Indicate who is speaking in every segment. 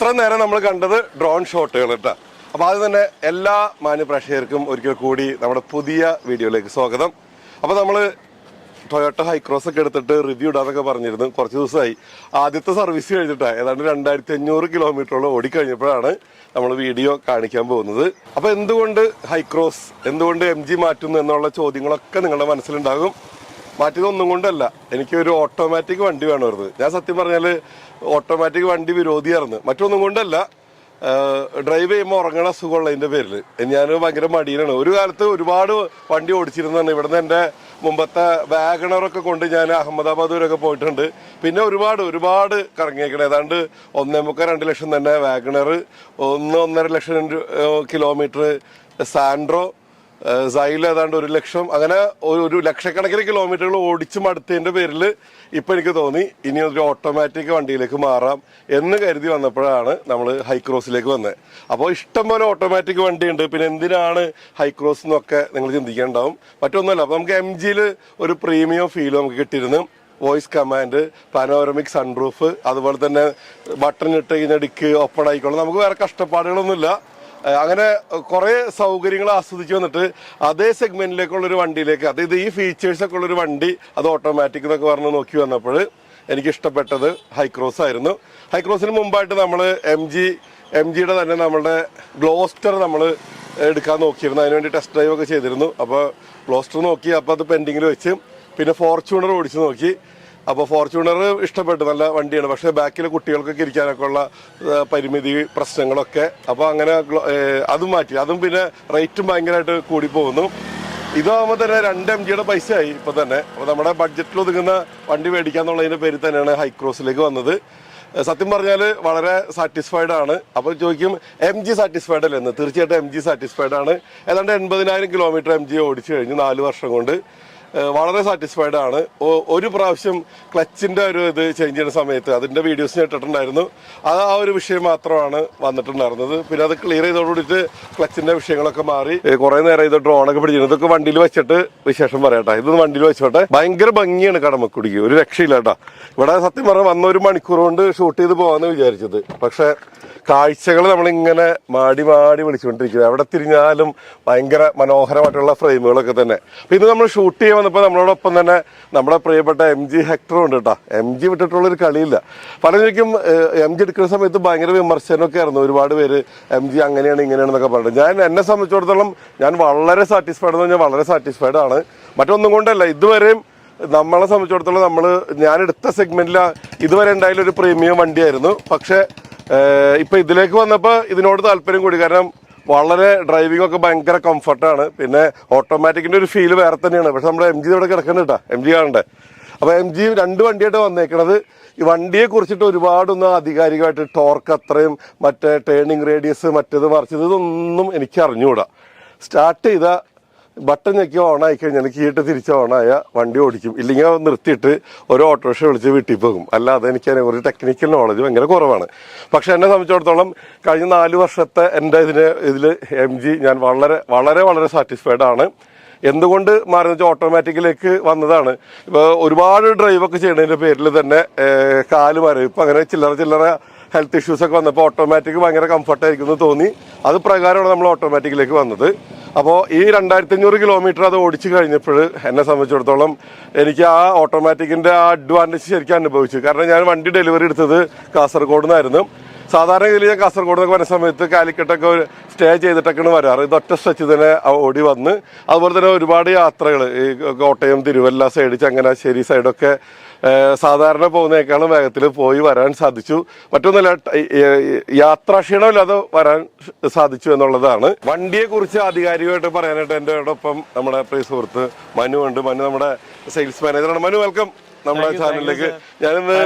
Speaker 1: ഇത്ര നേരം നമ്മൾ കണ്ടത് ഡ്രോൺ ഷോട്ടുകൾ കേട്ടോ അപ്പോൾ ആദ്യം തന്നെ എല്ലാ മാന്യപ്രേക്ഷകർക്കും ഒരിക്കൽ കൂടി നമ്മുടെ പുതിയ വീഡിയോയിലേക്ക് സ്വാഗതം. അപ്പോൾ നമ്മൾ ടൊയോട്ട ഹൈക്രോസ് ഒക്കെ എടുത്തിട്ട് റിവ്യൂ ഇടാന്നൊക്കെ പറഞ്ഞിരുന്നു. കുറച്ച് ദിവസമായി. ആദ്യത്തെ സർവീസ് കഴിഞ്ഞിട്ടാണ് ഏതാണ്ട് രണ്ടായിരത്തി അഞ്ഞൂറ് കിലോമീറ്ററോളം ഓടിക്കഴിഞ്ഞപ്പോഴാണ് നമ്മൾ വീഡിയോ കാണിക്കാൻ പോകുന്നത്. അപ്പോൾ എന്തുകൊണ്ട് ഹൈക്രോസ് എന്തുകൊണ്ട് എം ജി മാറ്റുന്നു എന്നുള്ള ചോദ്യങ്ങളൊക്കെ നിങ്ങളുടെ മനസ്സിലുണ്ടാകും. മാറ്റിയത് ഒന്നും കൊണ്ടല്ല. എനിക്ക് ഒരു ഓട്ടോമാറ്റിക് വണ്ടി വേണമായിരുന്നു ഞാൻ സത്യം പറഞ്ഞാൽ ഓട്ടോമാറ്റിക് വണ്ടി വിരോധിയായിരുന്നു. മറ്റൊന്നും കൊണ്ടല്ല. ഡ്രൈവ് ചെയ്യുമ്പോൾ ഉറങ്ങണ സുഖമുള്ളതിന്റെ പേരിൽ ഞാൻ ഭയങ്കര മടിയിലാണ്. ഒരു കാലത്ത് ഒരുപാട് വണ്ടി ഓടിച്ചിരുന്നതാണ്. ഇവിടുന്ന് എന്റെ മുമ്പത്തെ വാഗണറൊക്കെ കൊണ്ട് ഞാൻ അഹമ്മദാബാദ് വരെയൊക്കെ പോയിട്ടുണ്ട്. പിന്നെ ഒരുപാട് ഒരുപാട് കറങ്ങിയേക്കണം. ഏതാണ്ട് ഒന്നേ മുക്കാൽ രണ്ട് ലക്ഷം തന്നെ വാഗണർ ഒന്ന് ഒന്നര ലക്ഷം കിലോമീറ്റർ സാൻഡ്രോ സൈൽ ഏതാണ്ട് ഒരു ലക്ഷം അങ്ങനെ ഒരു- ലക്ഷക്കണക്കിന് കിലോമീറ്ററുകൾ ഓടിച്ച് മടുത്തതിന്റെ പേരിൽ ഇപ്പൊ എനിക്ക് തോന്നി ഇനി ഒരു ഓട്ടോമാറ്റിക് വണ്ടിയിലേക്ക് മാറാം എന്ന് കരുതി വന്നപ്പോഴാണ് നമ്മൾ ഹൈക്രോസിലേക്ക് വന്നത് അപ്പോൾ ഇഷ്ടം പോലെ ഓട്ടോമാറ്റിക് വണ്ടിയുണ്ട്. പിന്നെ എന്തിനാണ് ഹൈക്രോസ് എന്നൊക്കെ നിങ്ങൾ ചിന്തിക്കേണ്ടാവും. മറ്റൊന്നുമല്ല അപ്പോൾ നമുക്ക് എം ജിയിൽ ഒരു പ്രീമിയം ഫീൽ നമുക്ക് കിട്ടിയിരുന്നു. വോയിസ് കമാൻഡ് പാനോറമിക് സൺറൂഫ് അതുപോലെ തന്നെ ബട്ടൺ ഇട്ട് കഴിഞ്ഞാൽ ഓപ്പൺ ആയിക്കോളും. നമുക്ക് വേറെ കഷ്ടപ്പാടുകളൊന്നുമില്ല. അങ്ങനെ കുറേ സൗകര്യങ്ങൾ ആസ്വദിച്ച് വന്നിട്ട് അതേ സെഗ്മെന്റിലേക്കുള്ള ഒരു വണ്ടിയിലേക്ക് അതായത് ഈ ഫീച്ചേഴ്സ് ഒക്കെ ഉള്ളൊരു വണ്ടി അത് ഓട്ടോമാറ്റിക് എന്നൊക്കെ പറഞ്ഞ് നോക്കി വന്നപ്പോൾ എനിക്ക് ഇഷ്ടപ്പെട്ടത് ഹൈക്രോസ് ആയിരുന്നു. ഹൈക്രോസിന് മുമ്പായിട്ട് നമ്മൾ എം ജി എം ജിയുടെ തന്നെ നമ്മളുടെ ഗ്ലോസ്റ്റർ നമ്മൾ എടുക്കാൻ നോക്കിയിരുന്നു. അതിനുവേണ്ടി ടെസ്റ്റ് ഡ്രൈവ് ഒക്കെ ചെയ്തിരുന്നു. അപ്പോൾ ഗ്ലോസ്റ്റർ നോക്കി അപ്പോൾ അത് പെൻഡിങ്ങിൽ വെച്ച്. പിന്നെ ഫോർച്യൂണർ ഓടിച്ച് നോക്കി. അപ്പോൾ ഫോർച്യൂണർ ഇഷ്ടപ്പെട്ടു നല്ല വണ്ടിയാണ്. പക്ഷേ ബാക്കിൽ കുട്ടികൾക്കൊക്കെ ഇരിക്കാനൊക്കെ ഉള്ള പരിമിതി പ്രശ്നങ്ങളൊക്കെ. അപ്പോൾ അങ്ങനെ അതും മാറ്റി. അതും പിന്നെ റേറ്റും ഭയങ്കരമായിട്ട് കൂടി പോകുന്നു ഇതാകുമ്പോൾ തന്നെ രണ്ട് എം ജിയുടെ പൈസ ആയി ഇപ്പോൾ തന്നെ. അപ്പോൾ നമ്മുടെ ബഡ്ജറ്റിൽ ഒതുങ്ങുന്ന വണ്ടി മേടിക്കാന്നുള്ളതിന്റെ പേരിൽ തന്നെയാണ് ഹൈക്രോസിലേക്ക് വന്നത്. സത്യം പറഞ്ഞാൽ വളരെ സാറ്റിസ്ഫൈഡ് ആണ്. അപ്പോൾ ചോദിക്കും എം ജി സാറ്റിസ്ഫൈഡ് അല്ലെന്ന് തീർച്ചയായിട്ടും എം ജി സാറ്റിസ്ഫൈഡ് ആണ്. ഏതാണ്ട് എൺപതിനായിരം കിലോമീറ്റർ എം ജി ഓടിച്ചു കഴിഞ്ഞു നാല് വർഷം കൊണ്ട്. വളരെ സാറ്റിസ്ഫൈഡ് ആണ്. ഒരു പ്രാവശ്യം ക്ലച്ചിന്റെ ഒരു ഇത് ചേഞ്ച് ചെയ്യുന്ന സമയത്ത് അതിന്റെ വീഡിയോസ് ഇട്ടിട്ടുണ്ടായിരുന്നു. അത് ആ ഒരു വിഷയം മാത്രമാണ് വന്നിട്ടുണ്ടായിരുന്നത്. പിന്നെ അത് ക്ലിയർ ചെയ്തോടുകൂടിയിട്ട് ക്ലച്ചിന്റെ വിഷയങ്ങളൊക്കെ മാറി. കുറേ കുറെ നേരം ഇത് ഡ്രോണൊക്കെ പിടിച്ചിരുന്നു. ഇതൊക്കെ വണ്ടിയിൽ വെച്ചിട്ട് വിശേഷം പറയട്ടെ. ഇത് വണ്ടിയിൽ വെച്ചോട്ടെ. ഭയങ്കര ഭംഗിയാണ് കടമക്കുടിക്ക്. ഒരു രക്ഷയില്ല കേട്ടോ. ഇവിടെ സത്യം പറഞ്ഞാൽ വന്ന ഒരു മണിക്കൂർ കൊണ്ട് ഷൂട്ട് ചെയ്ത് പോകാമെന്ന് വിചാരിച്ചത്. പക്ഷെ കാഴ്ചകൾ നമ്മളിങ്ങനെ മാടി മാടി വിളിച്ചുകൊണ്ടിരിക്കുന്നത്. എവിടെ തിരിഞ്ഞാലും ഭയങ്കര മനോഹരമായിട്ടുള്ള ഫ്രെയിമുകളൊക്കെ തന്നെ. അപ്പം ഇന്ന് നമ്മൾ ഷൂട്ട് ചെയ്യാൻ വന്നപ്പോൾ നമ്മളോടൊപ്പം തന്നെ നമ്മുടെ പ്രിയപ്പെട്ട എം ജി ഹെക്ടറും ഉണ്ട് കേട്ടോ എം ജി വിട്ടിട്ടുള്ളൊരു കളിയില്ല. പലർക്കും എം ജി എടുക്കുന്ന സമയത്ത് ഭയങ്കര വിമർശനമൊക്കെ ആയിരുന്നു. ഒരുപാട് പേര് എം ജി അങ്ങനെയാണ് ഇങ്ങനെയാണെന്നൊക്കെ പറഞ്ഞത് ഞാൻ എന്നെ സംബന്ധിച്ചിടത്തോളം ഞാൻ വളരെ സാറ്റിസ്ഫൈഡ് എന്ന് പറഞ്ഞാൽ വളരെ സാറ്റിസ്ഫൈഡ് ആണ്. മറ്റൊന്നും കൊണ്ടല്ല ഇതുവരെയും നമ്മളെ സംബന്ധിച്ചിടത്തോളം നമ്മൾ ഞാൻ എടുത്ത സെഗ്മെന്റിൽ ഇതുവരെ ഉണ്ടായാലും ഒരു പ്രീമിയം വണ്ടിയായിരുന്നു. പക്ഷേ ഇപ്പൊ ഇതിലേക്ക് വന്നപ്പോൾ ഇതിനോട് താല്പര്യം കൂടി. കാരണം വളരെ ഡ്രൈവിംഗ് ഒക്കെ ഭയങ്കര കംഫർട്ടാണ് പിന്നെ ഓട്ടോമാറ്റിക്കിന്റെ ഒരു ഫീൽ വേറെ തന്നെയാണ്. പക്ഷെ നമ്മുടെ എം ജി ഇവിടെ കിടക്കുന്നുണ്ട് കേട്ടോ എം ജി കാണണ്ടേ? അപ്പൊ എം ജി രണ്ട് വണ്ടിയായിട്ട് വന്നേക്കണത്. ഈ വണ്ടിയെ കുറിച്ചിട്ട് ഒരുപാടൊന്നും ആധികാരികമായിട്ട് ടോർക്ക് അത്രയും മറ്റേ ടേണിംഗ് റേഡിയസ് മറ്റേത് മറിച്ചത് ഇതൊന്നും എനിക്ക് അറിഞ്ഞുകൂടാ സ്റ്റാർട്ട് ചെയ്ത ബട്ടൺ ഞെക്കി ഓൺ ആയി കഴിഞ്ഞാൽ കീട്ട് തിരിച്ച് ഓണായ വണ്ടി ഓടിക്കും. ഇല്ലെങ്കിൽ നിർത്തിയിട്ട് ഒരു ഓട്ടോറിക്ഷ വിളിച്ച് വീട്ടിൽ പോകും. അല്ലാതെ എനിക്ക് അതിനെ ഒരു ടെക്നിക്കൽ നോളജ് ഭയങ്കര കുറവാണ്. പക്ഷെ എന്നെ സംബന്ധിച്ചിടത്തോളം കഴിഞ്ഞ നാല് വർഷത്തെ എന്റെ ഇതിന് ഇതിൽ എം ജി ഞാൻ വളരെ വളരെ വളരെ സാറ്റിസ്ഫൈഡ് ആണ്. എന്തുകൊണ്ട് മാറിയെന്ന് വെച്ചാൽ ഓട്ടോമാറ്റിക്കിലേക്ക് വന്നതാണ്. ഇപ്പോൾ ഒരുപാട് ഡ്രൈവൊക്കെ ചെയ്യുന്നതിന്റെ പേരിൽ തന്നെ കാൽ മരം ഇപ്പം അങ്ങനെ ചില്ലറ ചില്ലറ ഹെൽത്ത് ഇഷ്യൂസൊക്കെ വന്നപ്പോൾ ഓട്ടോമാറ്റിക് ഭയങ്കര കംഫർട്ടായിരിക്കും എന്ന് തോന്നി. അത് പ്രകാരമാണ് നമ്മൾ ഓട്ടോമാറ്റിക്കിലേക്ക് വന്നത്. അപ്പോൾ ഈ രണ്ടായിരത്തി അഞ്ഞൂറ് കിലോമീറ്റർ അത് ഓടിച്ചു കഴിഞ്ഞപ്പോൾ എന്നെ സംബന്ധിച്ചിടത്തോളം എനിക്ക് ആ ഓട്ടോമാറ്റിക്കിന്റെ ആ അഡ്വാന്റേജ് ശരിക്കും അനുഭവിച്ചു. കാരണം ഞാൻ വണ്ടി ഡെലിവറി എടുത്തത് കാസർഗോഡ് നിന്നായിരുന്നു സാധാരണ ഗതിയിൽ ഞാൻ കാസർഗോഡ് വരുന്ന സമയത്ത് കാലിക്കട്ടൊക്കെ സ്റ്റേ ചെയ്തിട്ടൊക്കെയാണ് വരാറ്. ഇത് ഒറ്റ സ്ട്രെച്ച് തന്നെ ഓടി വന്ന്. അതുപോലെ തന്നെ ഒരുപാട് യാത്രകൾ ഈ കോട്ടയം തിരുവല്ല സൈഡ് ചങ്ങനാശ്ശേരി സൈഡൊക്കെ സാധാരണ പോകുന്നതിനേക്കാളും വേഗത്തിൽ പോയി വരാൻ സാധിച്ചു. മറ്റൊന്നല്ല യാത്രാക്ഷീണമില്ലാതെ വരാൻ സാധിച്ചു എന്നുള്ളതാണ്. വണ്ടിയെ കുറിച്ച് ആധികാരികമായിട്ട് പറയാനായിട്ട് എന്റെ ഒപ്പം നമ്മുടെ പ്രിയ സുഹൃത്ത് മനു ഉണ്ട്. മനു നമ്മുടെ സെയിൽസ് മാനേജറാണ് മനു വെൽക്കം നമ്മുടെ ചാനലിലേക്ക് ഞാനിന്ന്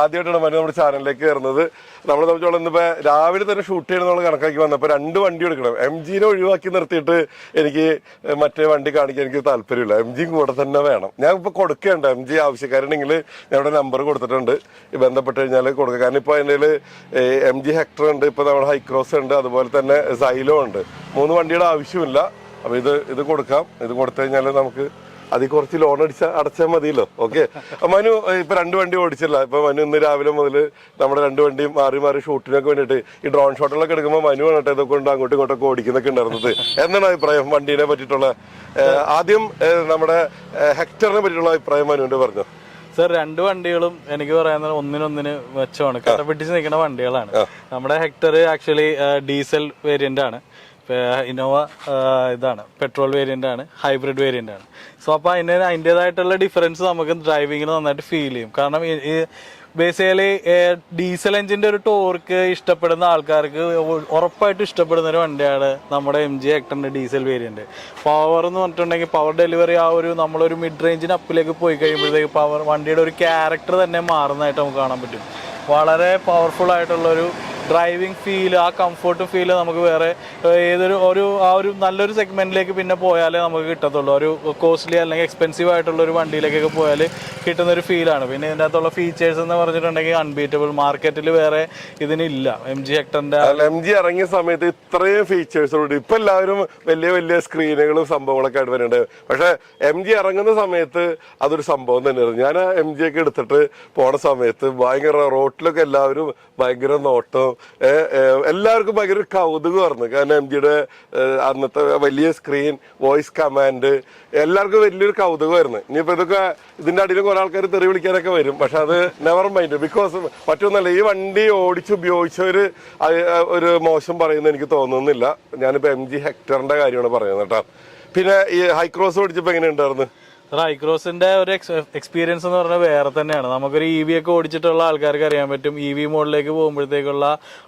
Speaker 1: ആദ്യമായിട്ടാണ് മനു നമ്മുടെ ചാനലിലേക്ക് കയറുന്നത്. നമ്മളെ സംബന്ധിച്ചോളം ഇന്നിപ്പോ രാവിലെ തന്നെ ഷൂട്ട് ചെയ്യണമെന്നുള്ള കണക്കാക്കി വന്നപ്പോൾ രണ്ട് വണ്ടി എടുക്കണം. എം ജിനെ ഒഴിവാക്കി നിർത്തിയിട്ട് എനിക്ക് മറ്റേ വണ്ടി കാണിക്കാൻ എനിക്ക് താല്പര്യമില്ല. എം ജിയും കൂടെ തന്നെ വേണം. ഞാൻ ഇപ്പൊ കൊടുക്കേണ്ട എം ജി ആവശ്യക്കാരുണ്ടെങ്കിൽ ഞങ്ങളുടെ നമ്പർ കൊടുത്തിട്ടുണ്ട്. ബന്ധപ്പെട്ട് കഴിഞ്ഞാൽ കൊടുക്കുക കാരണം ഇപ്പൊ അതിന്റെ എം ജി ഹെക്ടർ ഉണ്ട് ഇപ്പൊ നമ്മുടെ ഹൈക്രോസ് ഉണ്ട് അതുപോലെ തന്നെ സൈലോ ഉണ്ട്. മൂന്ന് വണ്ടിയുടെ ആവശ്യമില്ല. അപ്പോൾ ഇത് ഇത് കൊടുക്കാം. ഇത് കൊടുത്തു കഴിഞ്ഞാൽ നമുക്ക് അതിൽ കുറച്ച് ലോൺ അടിച്ച അടച്ചാൽ മതിയല്ലോ. ഓക്കെ മനു ഇപ്പൊ രണ്ട് വണ്ടി ഓടിച്ചില്ല ഇപ്പൊ മനു ഇന്ന് രാവിലെ മുതൽ നമ്മുടെ രണ്ട് വണ്ടിയും മാറി മാറി ഷൂട്ടിനൊക്കെ വേണ്ടിയിട്ട് ഈ ഡ്രോൺ ഷോട്ടുകളൊക്കെ എടുക്കുമ്പോൾ മനു ആണ് കേട്ടോ ഇതൊക്കെ കൊണ്ട് അങ്ങോട്ടും ഇങ്ങോട്ടൊക്കെ ഓടിക്കുന്നൊക്കെ ഉണ്ടായിരുന്നത്. എന്താണ് അഭിപ്രായം വണ്ടീനെ പറ്റിയിട്ടുള്ള? ആദ്യം നമ്മുടെ ഹെക്ടറിനെ പറ്റിയിട്ടുള്ള അഭിപ്രായം മനുവിന്റെ പറഞ്ഞു.
Speaker 2: സർ രണ്ട് വണ്ടികളും എനിക്ക് പറയാൻ ഒന്നിനൊന്നിന് മെച്ചമാണ്. കട പിടിച്ച് നിൽക്കുന്ന വണ്ടികളാണ്. നമ്മുടെ ഹെക്ടർ ആക്ച്വലി ഡീസൽ വേരിയന്റ് ആണ് ഇന്നോവ ഇതാണ്. പെട്രോൾ വേരിയന്റ് ആണ് ഹൈബ്രിഡ് വേരിയന്റ് ആണ്. സോ അപ്പോൾ അതിന് അതിന്റെതായിട്ടുള്ള ഡിഫറൻസ് നമുക്ക് ഡ്രൈവിങ്ങിന് നന്നായിട്ട് ഫീൽ ചെയ്യും. കാരണം ബേസിക്കലി ഡീസൽ എഞ്ചിന്റെ ഒരു ടോർക്ക് ഇഷ്ടപ്പെടുന്ന ആൾക്കാർക്ക് ഉറപ്പായിട്ട് ഇഷ്ടപ്പെടുന്ന ഒരു വണ്ടിയാണ് നമ്മുടെ എം ജി എക്ടറിന്റെ ഡീസൽ വേരിയന്റ് പവർ എന്ന് പറഞ്ഞിട്ടുണ്ടെങ്കിൽ പവർ ഡെലിവറി ആ ഒരു നമ്മളൊരു മിഡ് റേഞ്ചിന് അപ്പിലേക്ക് പോയി കഴിയുമ്പോഴത്തേക്ക് പവർ വണ്ടിയുടെ ഒരു ക്യാരക്ടർ തന്നെ മാറുന്നതായിട്ട് നമുക്ക് കാണാൻ പറ്റും. വളരെ പവർഫുൾ ആയിട്ടുള്ള ഒരു ഡ്രൈവിംഗ് ഫീൽ ആ കംഫർട്ട് ഫീൽ നമുക്ക് വേറെ ഏതൊരു ഒരു ആ ഒരു നല്ലൊരു സെഗ്മെന്റിലേക്ക് പിന്നെ പോയാലേ നമുക്ക് കിട്ടത്തുള്ളൂ. ഒരു കോസ്റ്റ്ലി അല്ലെങ്കിൽ എക്സ്പെൻസീവ് ആയിട്ടുള്ള ഒരു വണ്ടിയിലേക്കൊക്കെ പോയാൽ കിട്ടുന്ന ഒരു ഫീലാണ് പിന്നെ ഇതിന്റെ അകത്തുള്ള ഫീച്ചേഴ്സ് എന്ന് പറഞ്ഞിട്ടുണ്ടെങ്കിൽ അൺബീറ്റബിൾ മാർക്കറ്റിൽ വേറെ ഇതിനില്ല. എം ജി ഹെക്ടറിന്റെ
Speaker 1: എം ജി ഇറങ്ങിയ സമയത്ത് ഇത്രയും ഫീച്ചേഴ്സ് ഉണ്ട്. ഇപ്പൊ എല്ലാവരും വലിയ വലിയ സ്ക്രീനുകളും സംഭവങ്ങളൊക്കെ ആയിട്ട് വരുന്നുണ്ട്. പക്ഷെ എം ജി ഇറങ്ങുന്ന സമയത്ത് അതൊരു സംഭവം തന്നെയായിരുന്നു ഞാൻ എം ജി ഒക്കെ എടുത്തിട്ട് പോണ സമയത്ത് ഭയങ്കര റോട്ടിലൊക്കെ എല്ലാവരും ഭയങ്കര നോട്ടം എല്ലാവർക്കും ഭയങ്കര കൗതുകം കൗതുകമായിരുന്നു കാരണം എം ജിയുടെ അന്നത്തെ വലിയ സ്ക്രീൻ വോയിസ് കമാൻഡ് എല്ലാവർക്കും വലിയൊരു കൗതുകമായിരുന്നു. ഇനിയിപ്പോൾ ഇതൊക്കെ ഇതിന്റെ അടിയിലും കുറെ ആൾക്കാർ തെറി വിളിക്കാനൊക്കെ വരും. പക്ഷെ അത് നെവർ മൈൻഡ് ബിക്കോസ് മറ്റൊന്നല്ല ഈ വണ്ടി ഓടിച്ച് ഉപയോഗിച്ചവര് അത് ഒരു മോശം പറയുന്നത് എനിക്ക് തോന്നുന്നില്ല. ഞാനിപ്പോൾ എം ജി ഹെക്ടറിന്റെ കാര്യമാണ് പറയുന്നത് കേട്ടോ. പിന്നെ ഈ ഹൈക്രോസ് ഓടിച്ചപ്പോൾ എങ്ങനെ ഉണ്ടായിരുന്നു
Speaker 2: റൈക്രോസിന്റെ ഒരു എക്സ്പീരിയൻസ് എന്ന് പറഞ്ഞാൽ വേറെ തന്നെയാണ്. നമുക്കൊരു ഇ വി ഒക്കെ ഓടിച്ചിട്ടുള്ള ആൾക്കാർക്ക് അറിയാൻ പറ്റും. ഇ വി മോഡിലേക്ക് പോകുമ്പോഴത്തേക്കുള്ള